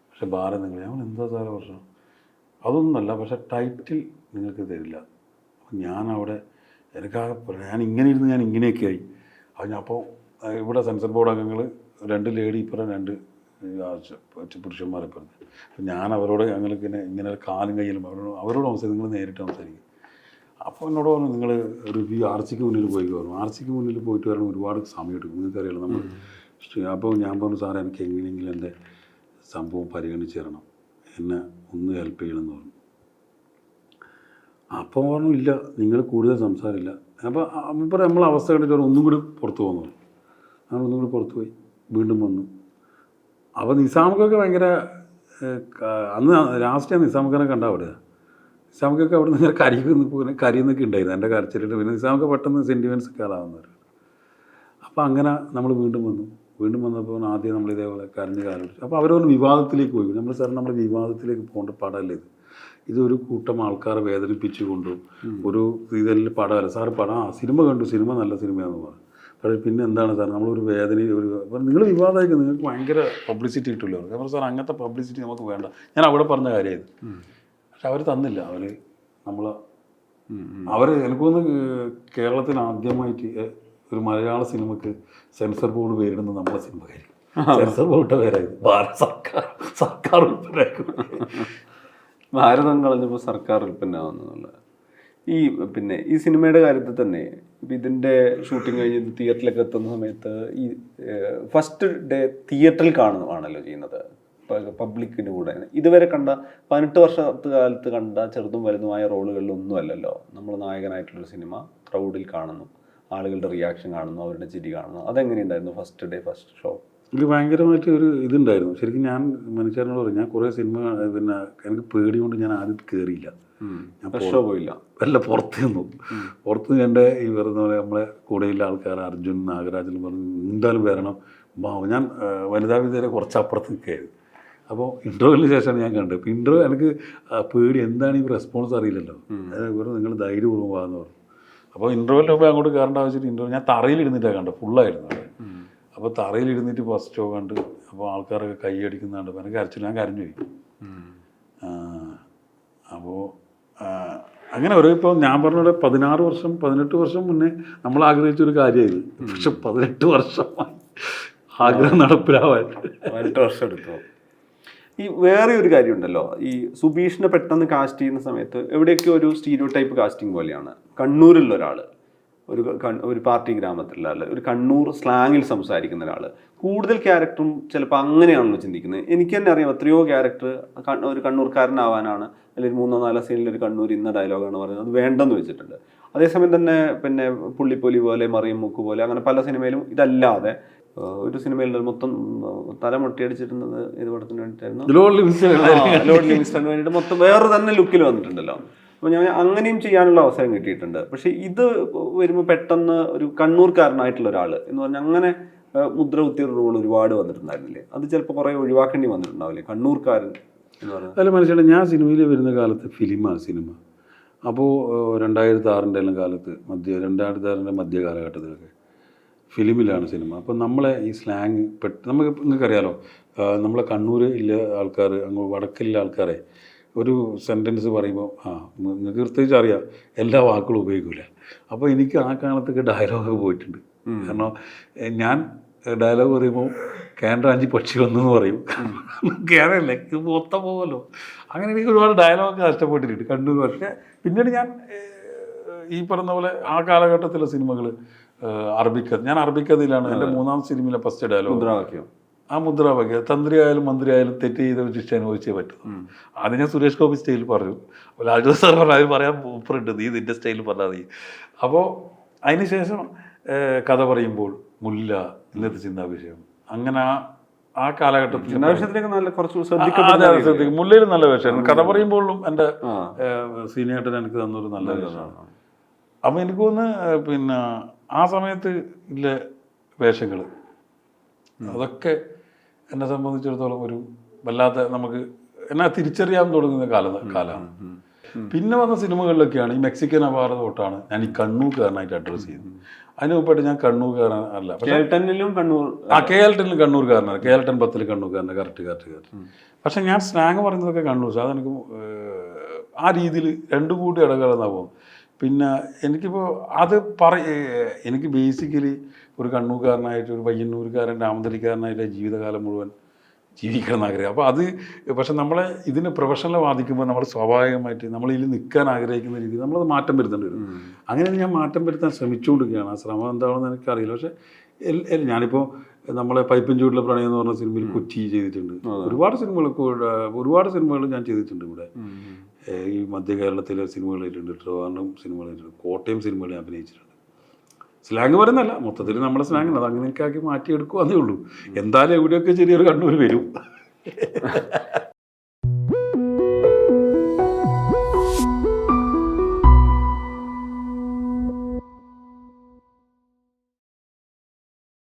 പക്ഷെ ഭാരത് നിങ്ങൾ ഞാൻ എന്താ സാറേ പ്രശ്നം? അതൊന്നുമല്ല പക്ഷെ ടൈറ്റിൽ നിങ്ങൾക്ക് തരില്ല. അപ്പോൾ ഞാനവിടെ എനിക്കാകെ ഞാൻ ഇങ്ങനെ ഇരുന്ന് ഞാൻ ഇങ്ങനെയൊക്കെ ആയി അത് ഞാൻ അപ്പോൾ ഇവിടെ സെൻസർ ബോർഡ് അംഗങ്ങൾ രണ്ട് ലേഡി ഇപ്പുറം രണ്ട് പുരുഷന്മാരെ പറഞ്ഞു അപ്പം ഞാൻ അവരോട് ഞങ്ങൾക്ക് ഇങ്ങനെ ഇങ്ങനെ കാലും കയ്യിലും അവരോട് അവരോട് സംസാരിക്കും നിങ്ങൾ നേരിട്ട് സംസാരിക്കും. അപ്പോൾ എന്നോട് പറഞ്ഞു നിങ്ങൾ റിവ്യൂ ആർ സിക്ക് മുന്നിൽ പോയി ആർ സിക്ക് മുന്നിൽ പോയിട്ട് വരണം ഒരുപാട് സമയം എടുക്കും. നിങ്ങൾക്ക് അറിയാലോ നമ്മൾ അപ്പോൾ ഞാൻ പറഞ്ഞു സാറേ എനിക്ക് എങ്ങനെയെങ്കിലും എന്റെ സംഭവം പരിഗണിച്ച് തരണം. എന്നെ ഒന്ന് ഹെൽപ്പ് ചെയ്യണമെന്ന് പറഞ്ഞു. അപ്പോൾ പറഞ്ഞു ഇല്ല നിങ്ങൾ കൂടുതൽ സംസാരമില്ല അപ്പോൾ അപ്പോൾ നമ്മൾ അവസ്ഥ കണ്ടിട്ട് ഒന്നും കൂടി പുറത്ത് പോകുന്നു ഞാൻ ഒന്നും കൂടി പുറത്ത് പോയി. വീണ്ടും വന്നു. അപ്പോൾ നിസാമക്കൊക്കെ ഭയങ്കര അന്ന് ലാസ്റ്റ് ഞാൻ നിസാമക്കനെ കണ്ട അവിടെ നിസാമക്കൊക്കെ അവിടെ നിന്ന് കരയുന്ന കരയുന്നൊക്കെ ഉണ്ടായിരുന്നു. എന്റെ കരച്ചിലിട്ട് പിന്നെ നിസാമൊക്കെ പെട്ടെന്ന് സെന്റിമെന്റ്സ് ഒക്കെ ആളാവുന്ന അപ്പോൾ അങ്ങനെ നമ്മൾ വീണ്ടും വന്നു. വീണ്ടും വന്നപ്പോൾ ആദ്യം നമ്മൾ ഇതേപോലെ കരഞ്ഞ് കാലിച്ചു അപ്പോൾ അവരൊരു വിവാദത്തിലേക്ക് പോയി. നമ്മൾ സാർ നമ്മൾ വിവാദത്തിലേക്ക് പോകേണ്ട പടമല്ല ഇത്? ഇതൊരു കൂട്ടം ആൾക്കാരെ വേദനിപ്പിച്ചുകൊണ്ടും ഒരു ഇതെല്ലാം പടമല്ല. സാറ് പടം ആ സിനിമ കണ്ടു. സിനിമ നല്ല സിനിമയാണെന്ന് പറഞ്ഞു. പക്ഷേ പിന്നെ എന്താണ് സാർ നമ്മളൊരു വേദന ഒരു നിങ്ങൾ വിവാദമായിരിക്കും നിങ്ങൾക്ക് ഭയങ്കര പബ്ലിസിറ്റി കിട്ടുമല്ലോ അവർ സാർ അങ്ങനത്തെ പബ്ലിസിറ്റി നമുക്ക് വേണ്ട. ഞാൻ അവിടെ പറഞ്ഞ കാര്യമായത് പക്ഷെ അവർ തന്നില്ല. അവർ നമ്മൾ അവർ എനിക്കൊന്ന് കേരളത്തിൽ ആദ്യമായിട്ട് ഒരു മലയാള സിനിമക്ക് സെൻസർ ബോർഡ് പേരിടുന്നത് നമ്മളെ സിനിമക്കായിരിക്കും സെൻസർ ബോർഡിന്റെ പേരായിരുന്നു ഭാരത സർക്കാർ. സർക്കാർ ഉൾപ്പെടെ ഭാരതം കളഞ്ഞപ്പോൾ സർക്കാർ ഉൽപ്പന്നമാവുന്നുള്ള ഈ പിന്നെ ഈ സിനിമയുടെ കാര്യത്തിൽ തന്നെ ഇതിന്റെ ഷൂട്ടിംഗ് കഴിഞ്ഞ് തിയേറ്ററിലൊക്കെ എത്തുന്ന സമയത്ത് ഈ ഫസ്റ്റ് ഡേ തിയേറ്ററിൽ കാണുന്നതാണല്ലോ ചെയ്യുന്നത്. പബ്ലിക്കിന്റെ കൂടെ. ഇതുവരെ കണ്ട പതിനെട്ട് വർഷത്തെ കാലത്ത് കണ്ട ചെറുതും വലുതുമായ റോളുകളിലൊന്നും അല്ലല്ലോ നമ്മൾ നായകനായിട്ടുള്ളൊരു സിനിമ ക്രൗഡിൽ കാണുന്നു. ആളുകളുടെ റിയാക്ഷൻ കാണുന്നു അവരുടെ ചിരി കാണുന്നു. അതെങ്ങനെയുണ്ടായിരുന്നു ഫസ്റ്റ് ഡേ ഫസ്റ്റ് ഷോ എനിക്ക് ഭയങ്കരമായിട്ട് ഒരു ഇതുണ്ടായിരുന്നു. ശരിക്കും ഞാൻ മനുഷ്യനോട് പറഞ്ഞു ഞാൻ കുറേ സിനിമ പിന്നെ എനിക്ക് പേടി കൊണ്ട് ഞാൻ ആദ്യം കയറിയില്ല ഷോ പോയില്ല. അല്ല പുറത്ത് നിന്നു പുറത്ത് നിന്ന് എന്റെ ഈ വരുന്ന പോലെ നമ്മളെ കൂടെയുള്ള ആൾക്കാർ അർജുൻ നാഗരാജൻ പറഞ്ഞു എന്തായാലും വരണം. ഞാൻ വനിതാ വിദ്യയിലെ കുറച്ച് അപ്പുറത്ത് നിൽക്കുകയായിരുന്നു. അപ്പോൾ ഇന്റർവ്യൂവിന് ശേഷമാണ് ഞാൻ കണ്ടത്. ഇപ്പോൾ ഇന്റർവ്യൂ എനിക്ക് പേടി എന്താണ് ഈ റെസ്പോൺസ് അറിയില്ലല്ലോ. വെറും നിങ്ങൾ ധൈര്യപൂർവം പോകാമെന്ന് പറഞ്ഞു. അപ്പോൾ ഇന്റർവ്യൂവിന്റെ മുമ്പ് അങ്ങോട്ട് കയറേണ്ട ആവശ്യമില്ല ഇന്റർവ്യൂ ഞാൻ തറയിൽ ഇരുന്നിട്ടാണ് കണ്ടത് ഫുള്ളായിരുന്നു അവിടെ. അപ്പോൾ തറയിൽ ഇരുന്നിട്ട് ഫസ്റ്റ് ഷോ കണ്ട് അപ്പോൾ ആൾക്കാരൊക്കെ കൈയടിക്കുന്നുണ്ട് എനിക്ക് അരച്ചില്ല ഞാൻ കരഞ്ഞു പോയി അപ്പോൾ അങ്ങനെ ഒരു ഇപ്പോൾ ഞാൻ പറഞ്ഞ പോലെ പതിനാറ് വർഷം പതിനെട്ട് വർഷം മുന്നേ നമ്മൾ ആഗ്രഹിച്ച ഒരു കാര്യമായിരുന്നു പക്ഷെ പതിനെട്ട് വർഷമായി ആഗ്രഹം നടപ്പിലാവാൻ. പതിനെട്ട് വർഷം എടുത്തു. ഈ വേറെ ഒരു കാര്യമുണ്ടല്ലോ. ഈ സുബീഷിനെ പെട്ടെന്ന് കാസ്റ്റ് ചെയ്യുന്ന സമയത്ത് എവിടെയൊക്കെ ഒരു സ്റ്റീരിയോ ടൈപ്പ് കാസ്റ്റിംഗ് പോലെയാണ്? കണ്ണൂരിലുള്ള ഒരാൾ ഒരു ഒരു പാർട്ടി ഗ്രാമത്തിലുള്ള ആൾ ഒരു കണ്ണൂർ സ്ലാങ്ങിൽ സംസാരിക്കുന്ന ഒരാൾ കൂടുതൽ ക്യാരക്ടറും ചിലപ്പോൾ അങ്ങനെയാണല്ലോ ചിന്തിക്കുന്നത്. എനിക്ക് തന്നെ അറിയാം എത്രയോ ക്യാരക്ടർ ഒരു കണ്ണൂർക്കാരനാവാനാണ്. അല്ലെങ്കിൽ മൂന്നോ നാലോ സീനിൽ ഒരു കണ്ണൂർ ഇന്ന ഡയലോഗാണ് പറയുന്നത്. അത് വേണ്ടെന്ന് വെച്ചിട്ടുണ്ട്. അതേസമയം തന്നെ പിന്നെ പുള്ളിപ്പൊലി പോലെ മറിയം മുക്ക് പോലെ അങ്ങനെ പല സിനിമയിലും ഇതല്ലാതെ ഒരു സിനിമയിൽ മൊത്തം തല മുട്ടിയടിച്ചിരുന്നത് ഇത് പടത്തിന് വേണ്ടിയിട്ടായിരുന്നു? ലിവിങ്സ്റ്റണിന് വേണ്ടിയിട്ട് മൊത്തം വേറെ തന്നെ ലുക്കിൽ വന്നിട്ടുണ്ടല്ലോ. അപ്പോൾ ഞാൻ അങ്ങനെയും ചെയ്യാനുള്ള അവസരം കിട്ടിയിട്ടുണ്ട്. പക്ഷേ ഇത് വരുമ്പോൾ പെട്ടെന്ന് ഒരു കണ്ണൂർക്കാരനായിട്ടുള്ള ഒരാൾ എന്ന് പറഞ്ഞാൽ അങ്ങനെ മുദ്ര കുത്തിയ റോൾ ഒരുപാട് വന്നിട്ടുണ്ടായിരുന്നില്ലേ? അത് ചിലപ്പോൾ കുറേ ഒഴിവാക്കേണ്ടി വന്നിട്ടുണ്ടാവില്ലേ? കണ്ണൂർക്കാരൻ അല്ല മനുഷ്യനെ ഞാൻ സിനിമയിൽ വരുന്ന കാലത്ത് ഫിലിമാണ് സിനിമ അപ്പോൾ രണ്ടായിരത്തി ആറിന്റെ എല്ലാം കാലത്ത് മധ്യ രണ്ടായിരത്തി ആറിന്റെ മധ്യ കാലഘട്ടത്തിലൊക്കെ ഫിലിമിലാണ് സിനിമ അപ്പം നമ്മളെ ഈ സ്ലാങ് പെട്ട് നമുക്ക് നിങ്ങൾക്കറിയാലോ നമ്മളെ നമ്മളെ ഇല്ല ആൾക്കാർ അങ്ങ് വടക്കില്ല ആൾക്കാരെ ഒരു സെന്റൻസ് പറയുമ്പോൾ ആ നിങ്ങൾക്ക് പ്രത്യേകിച്ച് അറിയാം എല്ലാ വാക്കുകളും ഉപയോഗിക്കില്ല അപ്പോൾ എനിക്ക് ആ കാലത്തൊക്കെ ഡയലോഗ് പോയിട്ടുണ്ട്. കാരണം ഞാൻ ഡയലോഗ് പറയുമ്പോൾ കേന്ദ്ര അഞ്ച് പക്ഷി വന്നു എന്ന് പറയും കേരളല്ലേ ഇത് ഒത്ത പോകുമല്ലോ അങ്ങനെ എനിക്ക് ഒരുപാട് ഡയലോഗ് നഷ്ടപ്പെട്ടിട്ടുണ്ട്. കണ്ണൂർ പക്ഷേ പിന്നീട് ഞാൻ ഈ പറഞ്ഞ പോലെ ആ കാലഘട്ടത്തിലെ സിനിമകൾ അറബിക്കഥ ഞാൻ അറബിക്കഥയിലാണ് എന്റെ മൂന്നാം സിനിമയിലെ ഫസ്റ്റ് ഡയലോഗ് മുദ്രാവാക്യം. ആ മുദ്രാവാക്യം തന്ത്രി ആയാലും മന്ത്രി ആയാലും തെറ്റ് ചെയ്ത ഒരു ശിക്ഷ അനുഭവിച്ചേ പറ്റും. അത് ഞാൻ സുരേഷ് ഗോപി സ്റ്റൈലിൽ പറഞ്ഞു. ലാൽജോ സാർ പറഞ്ഞു അതിൽ പറയാൻ മൂപ്പറുണ്ട് നീ നിന്റെ സ്റ്റൈലിൽ പറഞ്ഞാൽ നീ അപ്പോൾ അതിനുശേഷം ഏഹ്, കഥ പറയുമ്പോൾ മുല്ല ഇന്നത്തെ ചിന്താവിഷയം അങ്ങനെ ആ ആ കാലഘട്ടത്തിൽ നല്ല കുറച്ച് ശ്രദ്ധിക്കും. മുല്ലയിൽ നല്ല വേഷമായിരുന്നു. കഥ പറയുമ്പോഴും എന്റെ. സീനിയേട്ടൻ എനിക്ക് തന്നൊരു നല്ല വേഷമാണ്. അപ്പം എനിക്ക് തോന്നുന്നു പിന്നെ ആ സമയത്ത് ഇല്ല വേഷങ്ങൾ അതൊക്കെ എന്നെ സംബന്ധിച്ചിടത്തോളം ഒരു വല്ലാത്ത നമുക്ക് എന്നാ തിരിച്ചറിയാൻ തുടങ്ങുന്ന കാലം കാലമാണ്. പിന്നെ വന്ന സിനിമകളിലൊക്കെയാണ് ഈ മെക്സിക്കൻ അപാര തൊട്ടാണ് ഞാൻ ഈ കണ്ണൂർക്കാരനായിട്ട് അഡ്രസ് ചെയ്യുന്നത് അതിന് മുമ്പായിട്ട് ഞാൻ കണ്ണൂർക്കാരൻ അല്ല കേൾട്ടനിലും കണ്ണൂർ ആ കെ എൽ ടെനിൽ കണ്ണൂർക്കാരനാണ് കെ എൽ ടെൻ പത്തിൽ കണ്ണൂർക്കാരനാണ് കറക്റ്റ് കറക്റ്റ് കറക്റ്റ് പക്ഷെ ഞാൻ സ്ലാങ് പറയുന്നതൊക്കെ കണ്ണൂർ സാർ അതെനിക്ക് ആ രീതിയിൽ രണ്ടു രണ്ടും കൂടി പോകും. പിന്നെ എനിക്കിപ്പോൾ അത് പറ എനിക്ക് ബേസിക്കലി ഒരു കണ്ണൂർക്കാരനായിട്ട് ഒരു പയ്യന്നൂർക്കാരൻ രാമന്തരിക്കാരനായിട്ട് ജീവിതകാലം മുഴുവൻ ജീവിക്കണം എന്നാഗ്രഹം അപ്പോൾ അത് പക്ഷെ നമ്മളെ ഇതിന് പ്രൊഫഷണൽ ബാധിക്കുമ്പോൾ നമ്മൾ സ്വാഭാവികമായിട്ട് നമ്മൾ ഇതിൽ നിൽക്കാൻ ആഗ്രഹിക്കുന്ന രീതിയിൽ നമ്മളത് മാറ്റം വരുത്തേണ്ടി വരും. അങ്ങനെ ഞാൻ മാറ്റം വരുത്താൻ ശ്രമിച്ചുകൊണ്ടിരിക്കുകയാണ്. ആ ശ്രമം എന്താണെന്ന് എനിക്കറിയില്ല. പക്ഷേ ഞാനിപ്പോൾ നമ്മളെ പൈപ്പിൻ ചൂടിലെ പ്രണയം എന്ന് പറഞ്ഞ സിനിമയിൽ കൊച്ചി ചെയ്തിട്ടുണ്ട്. ഒരുപാട് സിനിമകൾ ഒരുപാട് സിനിമകൾ ഞാൻ ചെയ്തിട്ടുണ്ട് ഇവിടെ. ഈ മധ്യ കേരളത്തിലെ സിനിമകൾ ചെയ്തിട്ടുണ്ട് ട്രിവാൻഡ്രം സിനിമകൾ ചെയ്തിട്ടുണ്ട് കോട്ടയം സിനിമകൾ ഞാൻ അഭിനയിച്ചിട്ടുണ്ട്. സ്ലാങ് പറയുന്നല്ല മൊത്തത്തിൽ നമ്മുടെ സ്ലാങ് അത് അങ്ങനെയൊക്കെ ആക്കി മാറ്റിയെടുക്കുക എന്നേ ഉള്ളൂ. എന്തായാലും എവിടെയൊക്കെ ചെറിയൊരു കണ്ണൂർ വരും.